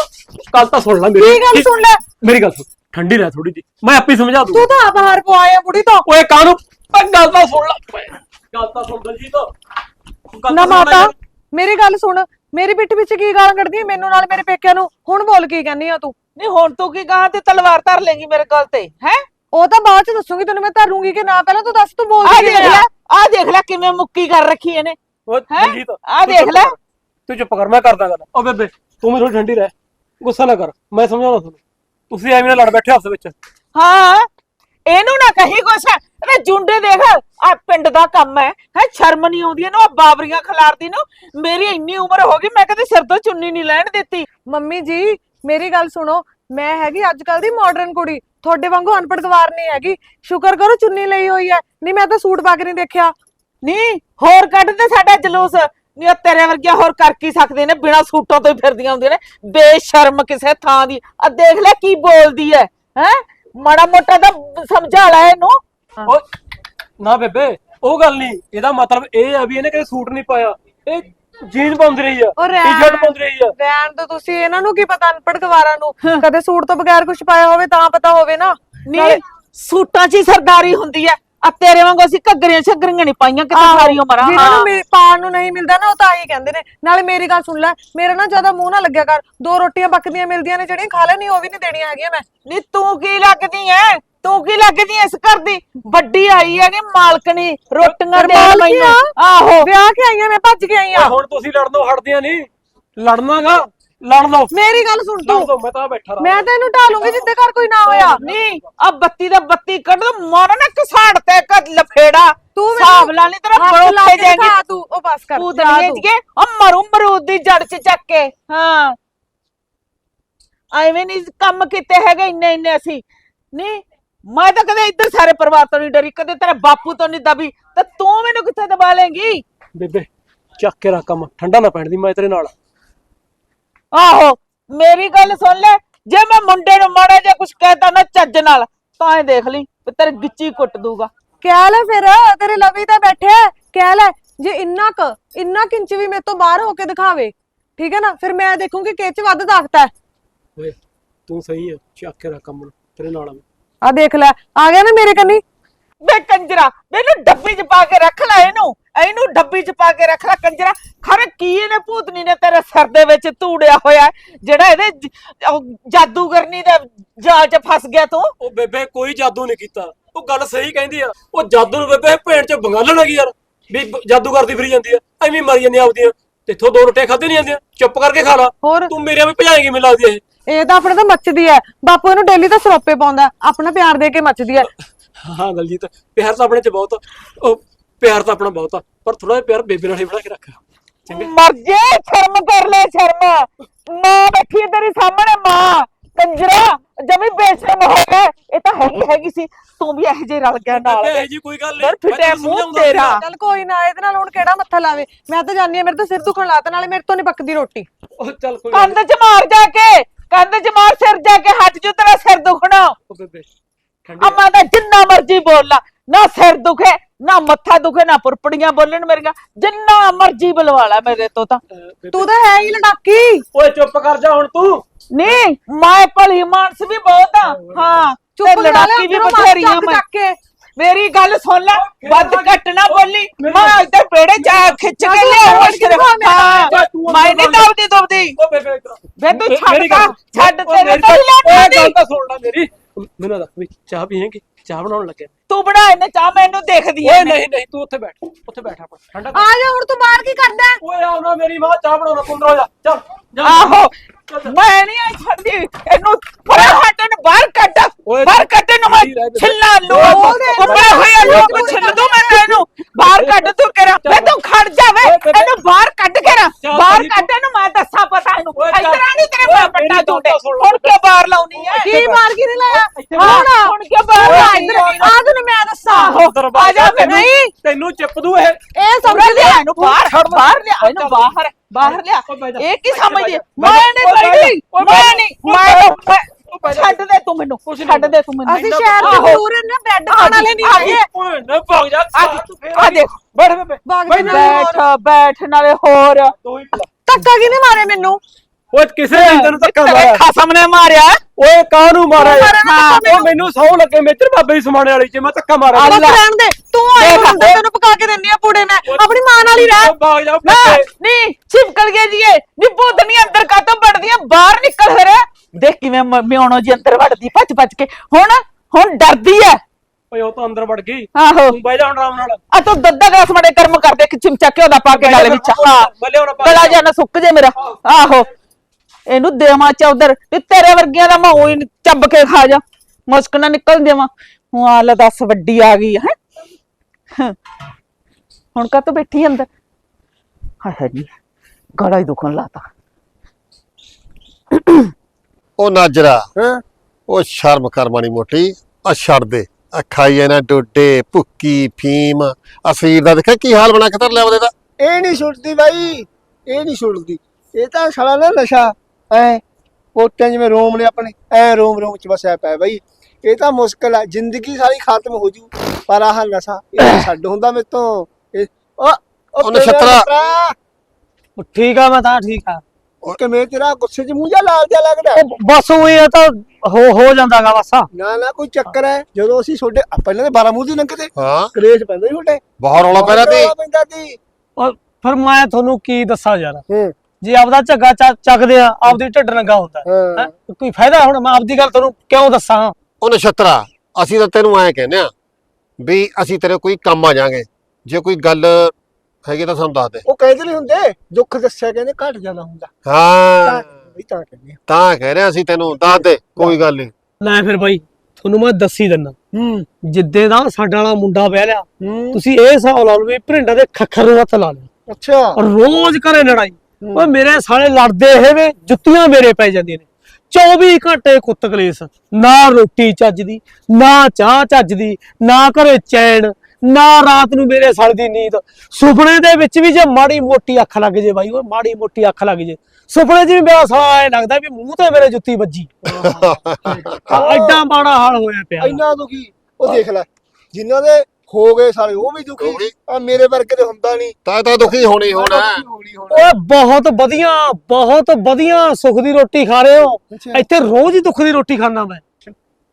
ਗੱਲ ਤਾਂ ਸੁਣ ਲੈ ਮੇਰੀ। ਕੀ ਗੱਲ ਸੁਣ ਲੈ? ਮੇਰੀ ਗੱਲ ਸੁਣ ਠੰਡੀ ਰਹਿ ਥੋੜੀ ਜੀ ਮੈਂ ਆਪੇ ਹੀ ਸਮਝਾ ਦੂੰ ਤੂੰ ਤਾਂ ਆਪ ਹਾਰ ਪਵਾਇਆ ਬੁੜੀ ਤੋਂ। ਓਏ ਕਾਨੂੰ ਓਏ ਗੱਲ ਤਾਂ ਸੁਣ ਲੈ। ਗੱਲ ਤਾਂ ਸੁਣ ਦਲਜੀਤ। ਗੱਲ ਨਾ ਮਾਤਾ। ਮੇਰੀ ਗੱਲ ਸੁਣ ਮੇਰੀ ਪਿੱਠ ਵਿੱਚ ਕੀ ਗਾਲਾਂ ਕੱਢਦੀ ਮੈਨੂੰ ਨਾਲ ਮੇਰੇ ਪੇਕਿਆਂ ਨੂੰ। ਹੁਣ ਬੋਲ ਕੀ ਕਹਿੰਦੀ ਆ ਤੂੰ? ਨਹੀਂ ਹੁਣ ਤੂੰ ਕੀ ਕਹਾਂ ਤੇ ਤਲਵਾਰ ਧਰ ਲੇਗੀ ਮੇਰੇ ਗਲ ਤੇ ਹੈ? ਉਹ ਤਾਂ ਬਾਅਦ ਚ ਦੱਸੂਗੀ ਤੈਨੂੰ ਮੈਂ ਧਰੂੰਗੀ ਕਿ ਨਾ ਪਹਿਲਾਂ ਤੂੰ ਦੱਸ ਤੂੰ ਆ ਬੋਲਦੀ ਦੇਖ ਲੈ ਆ? ਦੇਖ ਲੈ ਕਿਵੇਂ ਮੁੱਕੀ ਕਰ ਰੱਖੀ ਇਹਨੇ ਓਏ ਹੈਂ? ਦਲਜੀਤ ਆਹ ਤੂੰ ਦੇਖ ਚੁੱਪ ਲੈ। ਕਰ, ਤੂੰ ਚੁੱਪ ਕਰ ਮੈਂ ਕਰਦਾ ਗੱਲ। ਓ ਬੇਬੇ ਤੂੰ ਵੀ ਥੋੜੀ ਠੰਡੀ ਰਹਿ ਗੁੱਸਾ ਨਾ ਕਰ ਮੈਂ ਸਮਝਾਉਣਾ ਤੁਹਾਨੂੰ। ਤੁਸੀਂ ਐਵੇਂ ਨਾ ਲੜ ਬੈਠੇ ਆਪਸ ਵਿੱਚ। ਹਾਂ ਇਹਨੂੰ ਨਾ ਕਹੀ ਕੁਛ ਇਹਦੇ ਜੁੰਡੇ ਦੇਖ ਆ ਪਿੰਡ ਦਾ ਕੰਮ ਹੈ ਹੈ ਸ਼ਰਮ ਨਹੀਂ ਆਉਂਦੀ ਇਹਨੂੰ ਆ ਬਾਬਰੀਆਂ ਖਿਲਾਰਦੀ ਨੂੰ ਮੇਰੀ ਇੰਨੀ ਉਮਰ ਹੋ ਗਈ ਮੈਂ ਕਦੇ ਸਿਰ ਤੋਂ ਚੁੰਨੀ ਨਹੀਂ ਲੈਣ ਦਿੱਤੀ। ਮੰਮੀ ਜੀ ਮੇਰੀ ਗੱਲ ਸੁਣੋ, ਮੈਂ ਹੈਗੀ ਅੱਜ ਕੱਲ ਦੀ ਮਾਡਰਨ ਕੁੜੀ, ਤੁਹਾਡੇ ਵਾਂਗੂ ਅਨਪੜ੍ਹ ਗਵਾਰ ਨਹੀਂ ਹੈਗੀ। ਸ਼ੁਕਰ ਕਰੋ ਚੁੰਨੀ ਲਈ ਹੋਈ ਹੈ। ਨਹੀਂ, ਮੈਂ ਤਾਂ ਸੂਟ ਪਾ ਕੇ ਨਹੀਂ ਦੇਖਿਆ। ਨਹੀਂ, ਹੋਰ ਕੱਢ ਤੇ ਸਾਡਾ ਜਲੂਸ। ਨਹੀਂ, ਉਹ ਤੇਰੇ ਵਰਗੀਆਂ ਹੋਰ ਕਰ ਕੀ ਸਕਦੇ ਨੇ? ਬਿਨਾ ਸੂਟਾਂ ਤੋਂ ਹੀ ਫਿਰਦੀਆਂ ਹੁੰਦੀਆਂ ਨੇ। ਬੇਸ਼ਰਮ ਕਿਸੇ ਥਾਂ ਦੀ। ਆ ਦੇਖ ਲੈ ਕੀ ਬੋਲਦੀ ਹੈ ਹੈ? ਮਾੜਾ ਮੋਟਾ ਤਾਂ ਸਮਝਾ ਲੈ ਇਹਨੂੰ। ਓਏ, ਨਾ ਬੇਬੇ, ਉਹ ਗੱਲ ਨਹੀਂ। ਇਹਦਾ ਮਤਲਬ ਇਹ ਆ ਵੀ ਇਹਨੇ ਕਦੇ ਸੂਟ ਨਹੀਂ ਪਾਇਆ। ਇਹ ਜੀਨ ਪਾਉਂਦੀ ਰਹੀ ਆ ਉਹ ਰਹਿਣ। ਟੀ-ਸ਼ਰਟ ਪਾਉਂਦੀ ਰਹੀ ਆ। ਰਹਿਣ ਤੋਂ ਤੁਸੀਂ ਇਹਨਾਂ ਨੂੰ ਕੀ ਪਤਾ ਅਨਪੜ੍ਹ ਗਵਾਰਾਂ ਨੂੰ। ਕਦੇ ਸੂਟ ਤੋਂ ਬਗੈਰ ਕੁਝ ਪਾਇਆ ਹੋਵੇ ਤਾਂ ਪਤਾ ਹੋਵੇ ਨਾ। ਨਹੀਂ ਸੂਟਾਂ 'ਚ ਹੀ ਸਰਦਾਰੀ ਹੁੰਦੀ ਹੈ ਆ ਤੇਰੇ ਵਾਂਗੂ ਅਸੀਂ ਘੱਗਰੀਆਂ ਛੱਗਰੀਆਂ ਨਹੀਂ ਪਾਈਆਂ ਕਿਤੇ ਸਾਰੀ ਉਮਰ। ਆ ਜਿਹਨਾਂ ਨੂੰ। ਮੇ- ਪਾਉਣ ਨੂੰ ਨਹੀਂ ਮਿਲਦਾ ਨਾ ਉਹ ਤਾਂ ਆਹੀ ਕਹਿੰਦੇ ਨੇ। ਨਾਲੇ ਮੇਰੀ ਗੱਲ ਸੁਣ ਲੈ ਮੇਰਾ ਨਾ ਜ਼ਿਆਦਾ ਮੂੰਹ ਨਾ ਲੱਗਿਆ ਕਰ। ਦੋ ਰੋਟੀਆਂ ਪੱਕਦੀਆਂ ਮਿਲਦੀਆਂ ਨੇ ਜਿਹੜੀਆਂ ਖਾ ਲੈਣੀ ਉਹ ਵੀ ਨਹੀਂ ਦੇਣੀਆਂ ਹੈਗੀਆਂ ਮੈਂ। ਨੀ ਤੂੰ ਕੀ ਲੱਗਦੀ ਐ? ਤੂੰ ਕੀ ਲੱਗਦੀ ਐ ਇਸ ਘਰ ਦੀ? ਵੱਡੀ ਆਈ ਹੈਗੀ ਮਾਲਕਣੀ ਰੋਟੀਆਂ ਦੇ ਮਾਲਕੀ ਮੈਨੂੰ। ਆ। ਆਹੋ। ਵਿਆਹ ਕੇ ਆਈਆਂ ਮੈਂ ਭੱਜ ਕੇ ਆਈ ਓਏ ਆ ਹੁਣ ਤੁਸੀਂ ਲੜਨੋਂ ਹਟਦੀਆਂ ਨਹੀਂ ਲੜਨਾਗਾ ਲੜ ਲਓ। ਮੇਰੀ ਗੱਲ ਸੁਣ ਲੜ ਤੂੰ। ਲਓ ਮੈਂ ਤਾਂ ਬੈਠਾ ਰਹਾ। ਮੈਂ ਤੈਨੂੰ ਢਾਲੂੰਗੀ ਜਿੱਦੇ ਘਰ ਕੋਈ ਨਾ ਹੋਇਆ। ਨੀ ਆ ਬੱਤੀ ਦਾ ਬੱਤੀ ਕੱਢ ਦੋ ਮਾਰ ਨਾ ਕਿਸਾੜ ਤੇ ਕ ਲਫੇੜਾ। ਤੂੰ ਮੈਨੂੰ ਹਿਸਾਬ ਲਾ ਲਈ ਤੇਰਾ ਹੱਥ ਬੜੋ ਲਾ ਕੇ ਜਾਏਗੀ। ਦਿਖਾ ਤੂੰ ਉਹ ਬਸ ਕਰ ਤੂੰ ਜਾ ਦੁਨੀਆ ਤੂੰ। ਕੇ ਆ ਮਰੂ ਮਰੂਦ ਦੀ ਜੜ ਚ ਚੱਕ ਕੇ। ਹਾਂ। ਐਵੇਂ ਨਹੀਂ ਕੰਮ ਕੀਤੇ ਹੈਗੇ ਇੰਨੇ ਇੰਨੇ ਅਸੀਂ। ਨਹੀਂ ਮੈਂ ਤਾਂ ਕਦੇ ਇੱਧਰ ਸਾਰੇ ਪਰਿਵਾਰ ਤੋਂ ਨਹੀਂ ਡਰੀ ਕਦੇ ਤੇਰੇ ਬਾਪੂ ਤੋਂ ਨਹੀਂ ਦਬੀ ਤੇ ਤੂੰ ਮੈਨੂੰ ਕਿੱਥੇ ਦਬਾ ਲੇਂਗੀ? ਬੇਬੇ ਚੱਕ ਕੇ ਰੱਖ ਕੰਮ ਠੰਡਾ ਨਾ ਪੈਣ ਦੀ ਮੈਂ ਤੇਰੇ ਨਾਲ। ਆਹੋ ਮੇਰੀ ਗੱਲ ਸੁਣ ਲੈ ਜੇ ਮੈਂ ਮੁੰਡੇ ਨੂੰ ਮਾੜਾ ਜਿਹਾ ਕੁਝ ਕਹਿਤਾ ਨਾ ਚੱਜ ਨਾਲ ਤਾਂ ਇਹ ਦੇਖ ਲਈ ਵੀ ਤੇਰੇ ਗਿੱਚੀ ਕੁੱਟ ਦੂਗਾ। ਕਹਿ ਲੈ ਫਿਰ ਤੇਰੇ ਲਵੀ ਤਾਂ ਬੈਠਿਆ ਕਹਿ ਲੈ ਜੇ ਇੰਨਾ ਕ ਇੰਨਾ ਕਿੰਚ ਵੀ ਮੇਰੇ ਤੋਂ ਬਾਹਰ ਹੋ ਕੇ ਦਿਖਾਵੇ ਠੀਕ ਹੈ ਨਾ ਫਿਰ ਮੈਂ ਦੇਖੂੰਗੀ ਕਿ ਚ ਵੱਧ ਤਾਕਤ ਹੈ। ਓਏ ਤੂੰ ਸਹੀ ਆ ਚੱਕ ਕੇ ਰੱਖ ਕੰਮ ਨੂੰ ਤੇਰੇ ਨਾਲ ਆ ਮੈਂ। ਆ ਦੇਖ ਲੈ ਆ ਗਿਆ ਨਾ ਮੇਰੇ ਕੰਨੀ? ਬੇ ਕੰਜਰਾ ਮੈਨੂੰ ਡੱਬੀ 'ਚ ਪਾ ਕੇ ਰੱਖ ਲੈ ਇਹਨੂੰ। ਇਹਨੂੰ ਡੱਬੀ 'ਚ ਪਾ ਕੇ ਰੱਖ ਲੈ ਕੰਜਰਾ। ਖਰੇ ਕੀ ਇਹਨੇ ਭੂਤਨੀ ਨੇ ਤੇਰੇ ਸਿਰ ਦੇ ਵਿੱਚ ਧੂੜਿਆ ਹੋਇਆ ਹੈ, ਜਿਹੜਾ ਇਹਦੇ ਜ- ਉਹ ਜਾਦੂਗਰਨੀ ਦੇ ਜਾਲ 'ਚ ਫਸ ਗਿਆ ਤੂੰ? ਉਹ ਬੇਬੇ ਕੋਈ ਜਾਦੂ ਨਹੀਂ ਕੀਤਾ। ਉਹ ਗੱਲ ਸਹੀ ਕਹਿੰਦੀ ਆ। ਉਹ ਜਾਦੂ ਨੂੰ ਬੇਬੇ ਭੇਣ ਚ ਬੰਗਾਲਣ ਹੈਗੀ ਯਾਰ। ਵੀ ਬ- ਜਾਦੂ ਕਰਦੀ ਫਿਰੀ ਜਾਂਦੀ ਆ। ਐਵੇਂ ਹੀ ਮਾਰੀ ਜਾਂਦੀ ਆਪਦੀਆਂ। ਤੇਥੋਂ ਦੋ ਰੋਟੀਆਂ ਖਾਦੇ ਨਹੀਂ ਜਾਂਦੀਆਂ। ਚੁੱਪ ਕਰਕੇ ਖਾ ਲਾ। ਹੋਰ? ਤੂੰ ਮੇਰੇ ਵੀ ਭਜਾਏਗੀ ਮੈਨੂੰ ਲੱਗਦੀ ਇਹ। ਇਹ ਤਾਂ ਆਪਣੇ ਤਾਂ ਮੱਚਦੀ ਐ। ਬਾਪੂ ਇਹਨੂੰ ਡੇਲੀ ਤਾਂ ਸਰੋਪੇ ਪਾਉਂਦਾ ਆਪਣਾ ਪਿਆਰ ਦੇ ਕੇ ਮੱਚਦੀ ਐ। ਹਾਂ ਦਲਜੀਤ ਪਿਆਰ ਤਾਂ ਆਪਣੇ ਚ ਬਹੁਤ ਆ। ਉਹ ਪਿਆਰ ਤਾਂ ਆਪਣਾ ਬਹੁਤ ਆ। ਪਰ ਥੋੜਾ ਜਿਹਾ ਪਿਆਰ ਬੇਬੇ ਨਾਲ ਹੀ ਬਣਾ ਕੇ ਰੱਖ। ਚੰਗਾ। ਮਰ ਜੇ ਸ਼ਰਮ ਕਰ ਲੈ ਸ਼ਰਮ। ਮਾਂ ਬੈਠੀ ਹੈ ਤੇਰੇ ਸਾਹਮਣੇ ਮਾਂ। ਕੰਜਰਾ ਜਮੀ ਬੇਸ਼ਰਮ ਹੋ ਗਿਆ। ਇਹ ਤਾਂ ਹੈਗੀ ਹੈਗੀ ਸੀ। ਤੂੰ ਵੀ ਇਹੋ ਜਿਹੇ ਰਲ ਗਿਆ ਨਾਲ। ਇਹ ਜੀ ਕੋਈ ਗੱਲ ਨਹੀਂ। ਦਰ ਫਿਟੇ ਮੂੰਹ ਤੇਰਾ। ਚੱਲ ਕੋਈ ਨਾ ਇਹਦੇ ਨਾਲ ਹੁਣ ਕਿਹੜਾ ਮੱਥਾ ਲਾਵੇ? ਮੈਂ ਤਾਂ ਜਾਣੀ ਆ ਮੇਰੇ ਤਾਂ ਸਿਰ ਦੁਖਣ ਲਾਤਾ ਨਾਲੇ ਮੇਰੇ ਤੋਂ ਨਹੀਂ ਪੱਕਦੀ ਰੋਟੀ। ਉਹ ਚੱਲ ਕੋਈ ਕੰਧ 'ਚ ਮਾਰ ਜਾ ਕੇ। ਕੰਧ 'ਚ ਮਾਰ ਸਿਰ ਜਾ ਕੇ ਹੱਥ 'ਚ ਤੇਰਾ ਸਿਰ ਦੁਖਣਾ। ਨੀ। ਉਹ ਬੇਬੇ ਠੰਡੀ ਅਮਾ ਦਾ ਜਿੰਨਾ ਮਰਜ਼ੀ ਬੋਲ ਲਾ ਨਾ ਸਿਰ ਦੁਖੇ ਨਾ ਮੱਥਾ ਦੁਖੇ ਨਾ ਪੁਰਪੜੀਆਂ ਬੋਲਣ ਮੇਰੀਆਂ ਜਿੰਨਾ ਮਰਜ਼ੀ ਬੁਲਵਾ ਲੈ ਮੇਰੇ ਤੋਂ ਤਾਂ। ਤੂੰ ਤਾਂ ਹੈ ਹੀ ਲੜਾਕੀ। ਓਏ ਚੁੱਪ ਕਰ ਜਾ ਹੁਣ ਤੂੰ। ਨਹੀਂ ਮੈਂ ਭਲੀ ਮਾਨਸ ਵੀ ਬਹੁਤ ਆ। ਹਾਂ ਚੁੱਪ ਤੇ ਲੜਾਕੀ ਵੀ ਉੱਧਰੋਂ ਬਥੇਰੀ ਆ ਚੱਕ ਮੈਂ ਮੇਰੀ ਗੱਲ ਸੁਣ ਲੈ ਵੱਧ ਘੱਟ ਨਾ ਬੋਲੀ। ਮੈਂ ਇੱਧਰ ਪੇੜੇ ਚ ਖਿੱਚ ਕੇ ਤੂੰ ਲਿਆ ਹੋਰ ਕਿਹਨੂੰ ਆ ਮੇਰਾ। ਹਾਂ ਜਾ ਤੂੰ ਮੈਂ ਨਹੀਂ। ਦਬਦੀ ਦੁਬਦੀ। ਬੇਬੇ ਇੱਧਰ। ਵੇ ਤੂੰ ਛੱਡ ਛੱਡ ਤੇਰੇ ਤੋਂ ਗੱਲ- ਲੈਣਾ ਓਏ ਨਹੀਂ। ਗੱਲ ਤਾਂ ਸੁਣ ਲੈ ਮੇਰੀ। ਮੈਨੂੰ ਦੱਸ ਵੀ ਚਾਹ ਪੀਏਂਗੀ? ਚਾਹ ਬਣਾਉਣ ਲੱਗਿਆ ਤੂੰ ਬਣਾ ਇਹਨੇ ਚਾਹ ਮੈਨੂੰ ਦੇਖਦੀ ਓਏ ਐ ਨਹੀਂ ਨਹੀਂ ਤੂੰ ਉੱਥੇ ਬੈਠ ਉੱਥੇ ਬੈਠ ਆਪਣਾ ਠੰਡਾ ਆ ਜਾ ਹੁਣ ਤੂੰ ਬਾਹਰ ਕੀ ਕਰਦਾ? ਹੈ? ਓਏ ਆਉਣਾ ਮੇਰੀ ਮਾਂ ਚਾਹ ਬਣਾਉਣਾ ਹੋ ਜਾ ਚੱਲ ਜਾ। ਆਹੋ ਜਾ। ਮੈਂ ਨਹੀਂ ਆਈ ਛੱਡਦੀ ਇਹਨੂੰ ਪਰੇ ਹੱਟ ਇਹਨੂੰ ਬਾਹਰ ਕੱਢ। ਓਏ ਬਾਹਰ ਕੱਢ ਇਹਨੂੰ ਮੈਂ ਰਹਿ ਛਿੱਲਾ ਲੂ। ਉਹਦੇ ਨਾਲ ਉੱਪਰ ਹੋਇਆ ਲੋਕ ਛਿੱਲ ਦੂੰ ਮੈਂ ਤੈਨੂੰ ਬਾਹਰ ਕੱਢ ਤੂੰ ਕਰਾ। ਵੇ ਤੂੰ ਖੜ ਓਏ ਬੇਬੇ। ਇਹਨੂੰ ਬਾਹਰ ਕੱਢ ਕੇ ਰਾ ਚੱਲ ਬਾਹਰ ਕੱਢ ਇਹਨੂੰ ਮੈਂ ਦੱਸਾਂ ਪਤਾ ਇਹਨੂੰ। ਓਏ ਚੱਲ। ਇਤਰਾ ਨਹੀਂ ਤੇਰੇ ਓਏ ਮੈਂ ਮੇਰੀ ਪੱਟਾ ਗੱਲ ਝੂਟੇ ਤਾਂ। ਸੁਣ ਲੈ। ਹੁਣ ਕਿਉਂ ਬਾਹਰ ਲਾਉਣੀ ਹੈ ਕੀ ਮਾਰ ਕੇ ਨਹੀਂ ਲਾਇਆ? ਇੱਥੇ ਨਾ ਹੁਣ ਕਿਉਂ ਬਾਹਰ ਓਏ ਲਾਈ ਇੱਧਰ ਆ ਤੈਨੂੰ ਮੈਂ ਦੱਸਾਂ ਆਹੋ ਦਰਬਾਰ ਆ ਜਾ ਤੈਨੂੰ- ਨਹੀਂ। ਤੈਨੂੰ ਚਿੱਪ ਦੂ ਇਹ ਇਹ ਸਮਝ ਸਮਝ ਲਿਆ ਲਿਆ। ਇਹਨੂੰ ਬਾਹਰ ਬਾਹਰ ਲਿਆ। ਇਹਨੂੰ ਬਾਹਰ ਬਾਹਰ ਲਿਆ। ਓ ਬਹਿ ਜਾ। ਇਹ ਕੀ ਬਹਿ ਜਾ, ਸਮਝਦੀ ਹੈ? ਬਹਿ ਜਾ। ਮੈਂ ਨਹੀਂ ਓ ਬਹਿ ਜਾ। ਬੈਠੀ ਓ ਬਹਿ ਮੈਂ ਜਾ। ਨਹੀਂ। ਓ ਮੈਂ ਬਹਿ ਜਾ। ਓ ਬਹਿ ਜਾ। ਛੱਡ ਦੇ ਤੂੰ ਮੈਨੂੰ। ਕੁਛ ਨਹੀਂ ਛੱਡ ਦੇ ਤੂੰ ਮੈਨੂੰ। ਅਸੀਂ ਸ਼ਹਿਰ ਤੋਂ ਆਹੋ। ਦੂਰ ਨੇ ਬ੍ਰੈਡ ਖਾਣ ਵਾਲੇ ਨਹੀਂ ਆ ਹੈਗੇ। ਗਈ। ਓਏ ਨਾ ਭਾਗ ਜਾ। ਆ ਤੂੰ ਫੇਰ ਆ ਦੇਖ। ਬੈਠ ਬੇਬੇ ਬਾਗ ਬੈਠ ਦੇ ਨਾਲ ਬੈਠ ਬੈਠ ਨਾਲੇ ਹੋਰ। ਹੀ। ਧੱਕਾ ਕਿਨੇ ਮਾਰੇ ਮੈਨੂੰ? ਓਏ ਕਿਸੇ ਨੇ ਤੈਨੂੰ ਧੱਕਾ ਤੇਰੇ ਮਾਰਿਆ। ਖਸਮ ਨੇ ਮਾਰਿਆ। ਓਏ ਕਾਹਨੂੰ ਮਾਰਿਆ? ਧੱਕਾ ਉਹ ਮੈਨੂੰ ਸੌ ਲੱਗੇ ਮੇਤਰ ਬਾਬੇ ਦੀ ਸਮਾਣੇ ਵਾਲੀ ਚ ਮੈਂ ਧੱਕਾ ਮਾਰਿਆ। ਬਸ ਰਹਿਣ ਦੇ ਤੂੰ ਆਈ ਦੇਖ, ਤੈਨੂੰ ਪਕਾ ਕੇ ਦਿੰਨੀ ਆ ਪੂੜੇ ਮੈਂ। ਆਪਣੀ ਮਾਂ ਨਾਲ ਹੀ ਰਹਿ। ਭਾਗ ਜਾ ਨਾ ਬੇਬੇ। ਨਹੀਂ ਛਿਪਕਲ ਗਏ ਜੀਏ। ਨੀ ਬੋਦਨੀ ਅੰਦਰ ਕਾਤੋਂ ਵੜਦੀਆਂ ਬਾਹਰ ਨਿਕਲ ਫਿਰ। ਦੇਖ ਕਿਵੇਂ ਮ- ਮਿਉਣੋ ਜੀ ਅੰਦਰ ਵੜਦੀ ਭੱਜ ਭੱਜ ਕੇ। ਹੁਣ ਹੁਣ ਡਰਦੀ ਐ। ਓਏ ਉਹ ਤਾਂ ਅੰਦਰ ਵੜ ਗਈ। ਆਹੋ। ਤੂੰ ਬਹਿ ਜਾ ਹੁਣ ਆਰਾਮ ਨਾਲ। ਆ ਤੂੰ ਦੱਦਾ ਗਲਾਸ ਮੜੇ ਕਰਮ ਕਰਦੇ ਕਿ ਚਿਮਚਾ ਘਿਓ ਦਾ ਪਾ ਕੇ ਨਾਲੇ ਵਿੱਚ। ਹਾਂ। ਮੈਂ ਲਿਆਉਣਾ ਪਾ ਗਲਾ ਜਾਂ ਨਾ ਸੁੱਕ ਜੇ ਮੇਰਾ। ਆਹੋ। ਇਹਨੂੰ ਦੇਵਾਂ ਚੌਧਰ ਤੇ ਤੇਰੇ ਵਰਗੀਆਂ ਦਾ ਮੈਂ ਉਹੀ ਚੱਬ ਕੇ ਖਾ ਜਾ। ਮੁਸਕ ਨਾ ਨਿਕਲ ਦੇਵਾਂ। ਹੁਣ ਆ ਲੈ ਦੱਸ ਵੱਡੀ ਆ ਗਈ ਹੈ। ਹੁਣ ਕਾ ਬੈਠੀ ਅੰਦਰ? ਹਾਏ ਹਾਏ ਗਲਾ ਹੀ ਦੁਖਣ ਲਾਤਾ। ਉਹ ਨਾਜਰਾ ਉਹ ਸ਼ਰਮ ਕਰ ਮਾੜੀ ਮੋਟੀ। ਆ ਛੱਡ ਦੇ। ਆ ਖਾਈ ਇਹਨਾਂ ਡੋਡੇ ਭੁੱਕੀ ਫੀਮ। ਆ ਸਰੀਰ ਦਾ ਦੇਖਿਆ ਕੀ ਹਾਲ ਬਣਾ ਕੇ ਧਰ ਲਿਆ ਉਹਦੇ ਦਾ? ਇਹ ਨਹੀਂ ਛੁੱਟਦੀ ਬਾਈ ਇਹ ਨਹੀਂ ਛੁੱਟਦੀ ਇਹ ਤਾਂ ਸਾਲਾ ਨਾ ਨਸ਼ਾ। ਐ ਪੋਟਿਆਂ ਜਿਵੇਂ ਰੋਮ ਨੇ ਆਪਣੇ ਐ ਰੋਮ ਰੋਮ ਚ ਵਸਿਆ ਪਿਆ ਬਾਈ। ਇਹ ਤਾਂ ਮੁਸ਼ਕਲ ਆ ਜ਼ਿੰਦਗੀ ਸਾਰੀ ਖਤਮ ਹੋ ਜੂ ਪਰ ਆਹ ਨਸ਼ਾ ਇਹ ਛੱਡ ਹੁੰਦਾ ਮੇਰੇ ਤੋਂ ਇਹ ਉਹ ਉਹ ਨਛੱਤਰਾ। ਠੀਕ ਆ ਮੈਂ ਤਾਂ ਠੀਕ ਆ। ਕਿਵੇਂ ਤੇਰਾ ਗੁੱਸੇ ਚ ਮੂੰਹ ਜਾ ਲਾਲ ਜਿਹਾ ਲੱਗਦਾ? ਬਸ ਉਹ ਇਹ ਤਾਂ ਹੋ ਹੋ ਜਾਂਦਾਗਾ ਬਸ। ਨਾ ਨਾ ਕੋਈ ਚੱਕਰ ਹੈ ਜਦੋਂ ਅਸੀਂ ਛੋਡੇ ਪਹਿਲਾਂ ਤੇ 12 ਮੂੰਹ ਦੀ ਲੰਘਦੇ ਹਾਂ। ਕਲੇਸ਼ ਪੈਂਦਾ ਛੋਡੇ ਬਹੁਤ ਰੌਲਾ ਪੈ ਰਿਹਾ ਤੀ। ਪੈਂਦਾ ਫਿਰ ਮੈਂ ਤੁਹਾਨੂੰ ਕੀ ਦੱਸਾਂ ਯਾਰ? ਹੂੰ। ਜੇ ਆਪਦਾ ਝੱਗਾ ਚੱਕ- ਚੱਕਦੇ ਆ ਆਪਦੀ ਢਿੱਡ ਨੰਗਾ ਹੁੰਦਾ। ਹਾਂ। ਹੈਂ? ਕੋਈ ਫਾਇਦਾ ਹੁਣ? ਮੈਂ ਆਪਦੀ ਗੱਲ ਤੁਹਾਨੂੰ ਕਿਉਂ ਦੱਸਾਂ? ਉਹ ਨਛੱਤਰਾ ਅਸੀਂ ਤਾਂ ਤੈਨੂੰ ਐਂ ਕਹਿੰਦੇ ਆ ਵੀ ਅਸੀਂ ਤੇਰੇ ਕੋਈ ਕੰਮ ਆ ਜਾਾਂਗੇ ਜੇ ਕੋਈ ਗੱਲ ਹੈਗੀ ਤਾਂ ਸਾਨੂੰ ਦੱਸ ਦੇ। ਉਹ ਕਹਿੰਦੇ ਨਹੀਂ ਹੁੰਦੇ ਦੁੱਖ ਦੱਸਿਆ ਕਹਿੰਦੇ ਘਟ ਜਾਂਦਾ ਹੁੰਦਾ। ਹਾਂ। ਤਾਂ ਕਹਿੰਦੇ ਆ। ਤਾਂ ਕਹਿ ਰਿਹਾ ਅਸੀਂ ਤੈਨੂੰ ਦੱਸ ਦੇ ਕੋਈ ਗੱਲ ਨਹੀਂ। ਲੈ ਫਿਰ ਬਾਈ ਤੁਹਾਨੂੰ ਮੈਂ ਦੱਸੀ ਦਿੰਨਾ ਹੂੰ। ਜਿੱਦੇ ਦਾ ਸਾਡਾ ਵਾਲਾ ਮੁੰਡਾ ਵਿਆਹ ਲਿਆ ਹੂੰ। ਤੁਸੀਂ ਇਹ ਹਿਸਾਬ ਲਾ ਲਓ ਵੀ ਭਰਿੰਡਾ ਦੇ ਖੱਖਰ ਨੂੰ ਹੱਥ ਲਾ ਲਿਆ। ਅੱਛਾ। ਔਰ ਰੋਜ਼ ਘਰੇ ਲੜਾਈ। ਓਏ ਮੇਰੇ ਸਾਲੇ ਲੜਦੇ ਇਹ ਵੇ ਜੁੱਤੀਆਂ ਮੇਰੇ ਪੈ ਜਾਂਦੀਆਂ ਨੇ। 24 ਘੰਟੇ ਕੁੱਤ ਕਲੇਸ਼ ਨਾ ਰੋਟੀ ਚੱਜ ਦੀ ਨਾ ਚਾਹ ਚੱਜ ਦੀ ਨਾ ਘਰੇ ਚੈਨ ਨਾ ਰਾਤ ਨੂੰ ਮੇਰੇ ਸਾਲ ਦੀ ਨੀਂਦ। ਸੁਪਨੇ ਦੇ ਵਿੱਚ ਵੀ ਜੇ ਮਾੜੀ ਮੋਟੀ ਅੱਖ ਲੱਗ ਜੇ ਬਾਈ ਓਏ ਮਾੜੀ ਮੋਟੀ ਅੱਖ ਲੱਗ ਜੇ। ਸੁਪਨੇ 'ਚ ਵੀ ਮੇਰਾ ਸਾਲਾ ਐ ਲੱਗਦਾ ਵੀ ਮੂੰਹ ਤੇ ਮੇਰੇ ਜੁੱਤੀ ਵੱਜੀ। ਐਡਾ ਮਾੜਾ ਹਾਲ ਹੋਇਆ ਪਿਆ। ਇੰਨਾ ਦੁਖੀ। ਉਹ ਦੇਖ ਲੈ ਜਿਨ੍ਹਾਂ ਦੇ ਹੋ ਗਏ ਸਾਲੇ ਉਹ ਵੀ ਦੁਖੀ। ਆ ਮੇਰੇ ਵਰਗੇ ਤੇ ਹੁੰਦਾ ਨਹੀਂ ਤਾਂ ਤਾਂ ਦੁਖੀ ਹੋਣੀ ਹੋਣਾ। ਓਏ ਬਹੁਤ ਵਧੀਆ ਬਹੁਤ ਵਧੀਆ ਸੁੱਖ ਦੀ ਰੋਟੀ ਖਾ ਰਹੇ ਹੋ। ਇੱਥੇ ਰੋਜ਼ ਹੀ ਦੁੱਖ ਦੀ ਰੋਟੀ ਖਾਣਾ ਮੈਂ।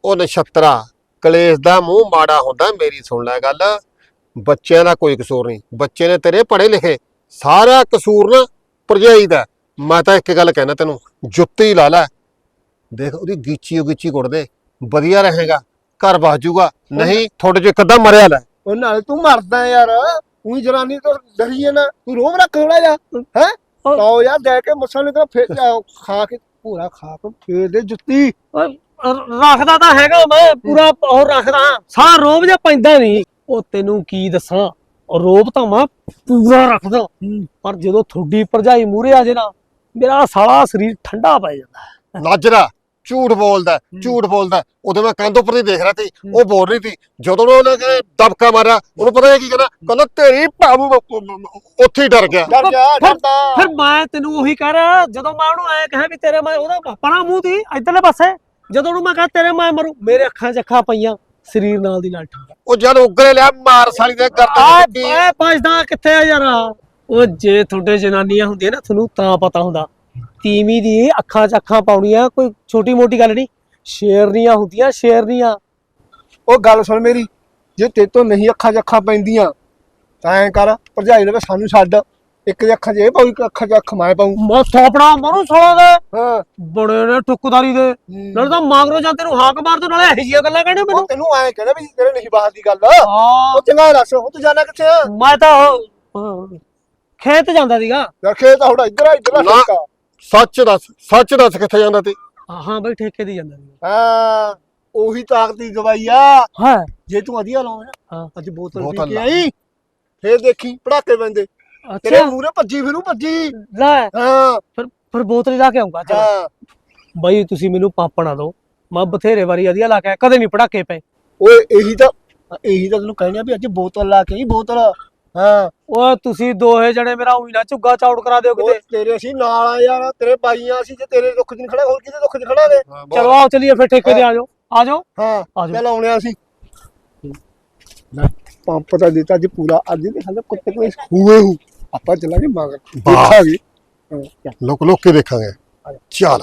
ਉਹ ਨਛੱਤਰਾ ਕਲੇਸ਼ ਦਾ ਮੂੰਹ ਮਾੜਾ ਹੁੰਦਾ ਮੇਰੀ ਸੁਣ ਲੈ ਗੱਲ। ਬੱਚਿਆਂ ਦਾ ਕੋਈ ਕਸੂਰ ਨਹੀਂ ਬੱਚੇ ਨੇ ਤੇਰੇ ਪੜ੍ਹੇ ਲਿਖੇ ਸਾਰਾ ਕਸੂਰ ਨਾ ਭਰਜਾਈ ਦਾ। ਮੈਂ ਤਾਂ ਇੱਕ ਗੱਲ ਕਹਿਣਾ ਤੈਨੂੰ ਜੁੱਤੀ ਲਾ ਲੈ। ਦੇਖ ਉਹਦੀ ਗੀਚੀ ਉਹ ਗੀਚੀ ਕੁੱਟ ਦੇ ਵਧੀਆ ਰਹੇਗਾ। ਘਰ ਬਸ ਜਾਊਗਾ ਨਹੀਂ ਤੁਹਾਡੇ ਚ ਇੱਕ ਅੱਧਾ ਮਰਿਆ ਲੈ। ਉਹ ਨਾਲ ਤੂੰ ਮਰਦਾ ਯਾਰ। ਉਹੀ ਜਨਾਨੀ ਤੋਂ ਡਰੀ ਹੈ ਨਾ। ਤੂੰ ਰੋਮ ਰੱਖ ਥੋੜਾ ਜਾ ਹੈ? ਉਹ- ਤਾਂ ਯਾਰ ਦੇ ਕੇ ਮੱਛਾਂ ਨੇ ਤਾਂ ਫੇਰ ਜਾ, ਖਾ ਕੇ ਪੂਰਾ ਖਾ ਕੇ ਫੇਰ ਦੇ ਜੁੱਤੀ। ਰੱਖਦਾ ਤਾਂ ਹੈਗਾ ਮੈਂ ਪੂਰਾ ਉਹ ਰੱਖਦਾ ਸਾਹ ਰੋਬ ਜਿਹਾ ਪੈਂਦਾ ਨਹੀਂ ਉਹ ਤੈਨੂੰ ਕੀ ਦੱਸਾਂ? ਰੋਬ ਤਾਂ ਮੈਂ ਪੂਰਾ ਰੱਖਦਾ। ਪਰ ਜਦੋਂ ਥੋੜੀ ਭਰਜਾਈ ਮੂਰੇ ਆ ਜੇ ਨਾ ਮੇਰਾ ਸਾਲਾ ਸਰੀਰ ਠੰਡਾ ਪੈ ਜਾਂਦਾ ਨਾਜਰਾ ਝੂਠ ਬੋਲਦਾ ਝੂਠ ਬੋਲਦਾ ਉਹਦੇ ਮੈਂ ਕੰਧ ਉੱਪਰ ਦੀ ਦੇਖ ਰਿਹਾ ਸੀ ਉਹ ਬੋਲ ਰਹੀ ਸੀ। ਜਦੋਂ ਉਹਨੇ ਕਿ ਦਬਕਾ ਮਾਰਿਆ ਉਹਨੂੰ ਪਤਾ ਹੈ ਕੀ ਕਹਿੰਦਾ ਕਹਿੰਦਾ ਤੇਰੀ ਭਾਵੂ ਉੱਥੇ ਹੀ ਡਰ ਗਿਆ। ਡਰ ਫਿਰ- ਡਰਦਾ। ਫਿਰ ਮੈਂ ਤੈਨੂੰ ਉਹੀ ਕਹਿ ਰਿਹਾ ਜਦੋਂ ਮੈਂ ਉਹਨੂੰ ਐ ਕਹਾਂ ਵੀ ਤੇਰੇ ਮੈਂ ਉਹਦਾ ਪਰਾਂ ਮੂੰਹ ਦੀ ਇਧਰਲੇ ਪਾਸੇ ਜਦੋਂ ਉਹਨੂੰ ਮੈਂ ਕਹਾਂ ਤੇਰੇ ਮੈਂ ਮਰੂ ਮੇਰੇ ਅੱਖਾਂ 'ਚ ਅੱਖਾਂ ਪਈਆਂ ਸਰੀਰ ਨਾਲ ਦੀ ਨਾਲ ਠੰਡਾ ਉਹ ਜਦ ਉਗਰੇ ਲਿਆ ਮਾਰ ਸਾਲੀ ਦੇ ਆ ਗਰਦਨ ਦੀ ਮੈਂ ਪੁੱਛਦਾ ਕਿੱਥੇ ਆ ਯਾਰ? ਉਹ ਜੇ ਤੁਹਾਡੇ ਜਨਾਨੀਆਂ ਹੁੰਦੀਆਂ ਨਾ ਤੁਹਾਨੂੰ ਤਾਂ ਪਤਾ ਹੁੰਦਾ। ਤੀਵੀਂ ਦੀ ਅੱਖਾਂ 'ਚ ਅੱਖਾਂ ਪਾਉਣੀਆਂ ਕੋਈ ਛੋਟੀ ਮੋਟੀ ਗੱਲ ਨਹੀਂ। ਸ਼ੇਰਨੀਆਂ ਹੁੰਦੀਆਂ ਸ਼ੇਰਨੀਆਂ ਉਹ ਗੱਲ ਸੁਣ ਮੇਰੀ ਜੇ ਤੇ ਤੋਂ ਨਹੀਂ ਅੱਖਾਂ 'ਚ ਅੱਖਾਂ ਪੈਂਦੀਆਂ ਤਾਂ ਐ ਕਰ ਭਰਜਾਈ ਨੇ ਸਾਨੂੰ ਛੱਡ। ਇੱਕ ਦੀ ਅੱਖਾਂ 'ਚ ਇਹ ਪਾਉ ਇੱਕ ਅੱਖਾਂ 'ਚ ਅੱਖ ਮੈਂ ਪਾਉ ਮੈਂ ਥੋਪੜਾ ਮਾਰੂ ਸਾਲਾ ਦੇ। ਹਾਂ। ਬੜੇ ਨੇ ਠੁੱਕਦਾਰੀ ਦੇ। ਨਾਲੇ ਤਾਂ ਮਾਗਰੋ ਜਾਂ ਤੈਨੂੰ ਹਾਕ ਮਾਰ ਦੋ ਨਾਲੇ ਇਹੋ ਜਿਹੀਆਂ ਗੱਲਾਂ ਕਹਿੰਦੇ ਉਹ ਮੈਨੂੰ। ਤੈਨੂੰ ਐ ਕਹਿੰਦਾ ਵੀ ਤੇਰੇ ਨਹੀਂ ਬਾਹਰ ਦੀ ਗੱਲ। ਹਾਂ। ਉਹ ਚੰਗਾ ਦੱਸ ਉਹ ਤੂੰ ਜਾਣਾ ਕਿੱਥੇ ਆ? ਮੈਂ ਤਾਂ ਖੇਤ ਜਾਂਦਾ ਸੀਗਾ। ਰੱਖੇ ਤਾਂ ਹੁਣ ਇੱਧਰ ਆ ਇੱਧਰ ਆ। ਸੱਚ ਦੱਸ ਸੱਚ ਦੱਸ ਕਿੱਥੇ ਜਾਂਦਾ ਤੀ? ਹਾਂ ਬਈ ਠੇਕੇ ਦੀ ਜਾਂਦਾ ਹਾਂ ਉਹੀ ਤਾਕਤ ਦੀ ਗਵਾਈ ਆ। ਹਾਂ। ਜੇ ਤੂੰ ਵਧੀਆ ਲਾਉਣਾ ਹਾਂ। ਅੱਜ ਬੋਤਲ ਪੀ ਬੋਤਲ ਕੇ ਲਾ। ਆਈ ਫੇਰ ਦੇਖੀ ਪੜਾਕੇ ਬੰਦੇ ਤੇਰੇ ਅੱਛਾ ਮੂਹਰੇ ਭੱਜੀ ਫਿਰੂ ਭੱਜੀ। ਲੈ। ਹਾਂ। ਫਿਰ ਬੋਤਲ ਹੀ ਲਾ ਕੇ ਆਉਂਗਾ ਚਲ। ਹਾਂ। ਬਈ ਤੁਸੀਂ ਮੈਨੂੰ ਪਾਪਣਾ ਦਿਓ। ਮੈਂ ਬਥੇਰੇ ਵਾਰੀ ਵਧੀਆ ਲਾ ਕੇ ਆਇਆ, ਕਦੇ ਨਹੀਂ ਪੜਾਕੇ ਪਏ। ਓਏ ਇਹੀ ਤਾਂ ਇਹੀ ਤਾਂ ਤੈਨੂੰ ਕਹਿਣਾ ਵੀ ਅੱਜ ਬੋਤਲ ਲਾ ਕੇ ਆਈ ਬੋਤਲ। ਹਾਂ। ਓਏ ਤੁਸੀਂ ਦੋਹੇ ਜਣੇ ਮੇਰਾ ਉਹੀ ਨਾ ਝੁੱਗਾ ਚੌੜ ਕਰਾ ਦਿਓ ਉਹ ਕਿਤੇ ਤੇਰੇ ਅਸੀਂ ਨਾਲ ਆ ਯਾਰ ਤੇਰੇ ਬਾਈਆਂ ਅਸੀਂ ਜੇ ਤੇਰੇ ਦੁੱਖ 'ਚ ਨਹੀਂ ਖੜਾ ਹੋਰ ਕਿਹਦੇ ਦੁੱਖ 'ਚ ਖੜਾ ਨੇ ਚਲੋ ਆਓ ਚਲੀਏ ਫਿਰ ਠੇਕੇ ਤੇ ਆ ਜਾਓ। ਆ ਜਾਓ। ਹਾਂ ਚੱਲ ਆਉਣੇ ਆ ਅਸੀਂ ਲੈ ਪੰਪ ਤਾਂ ਦਿੱਤਾ ਅੱਜ ਪੂਰਾ। ਅੱਜ ਦੇ ਹਾਲੇ ਕੁੱਤੇ ਕੋਈ ਹੂਏ ਹੂ। ਆਪਾਂ ਚੱਲਾਂਗੇ ਮਗਰ। ਦੇਖਾਂਗੇ। ਹਾਂ, ਚੱਲ। ਲੋਕ ਲੋਕ ਕੇ ਦੇਖਾਂਗੇ। ਚੱਲ।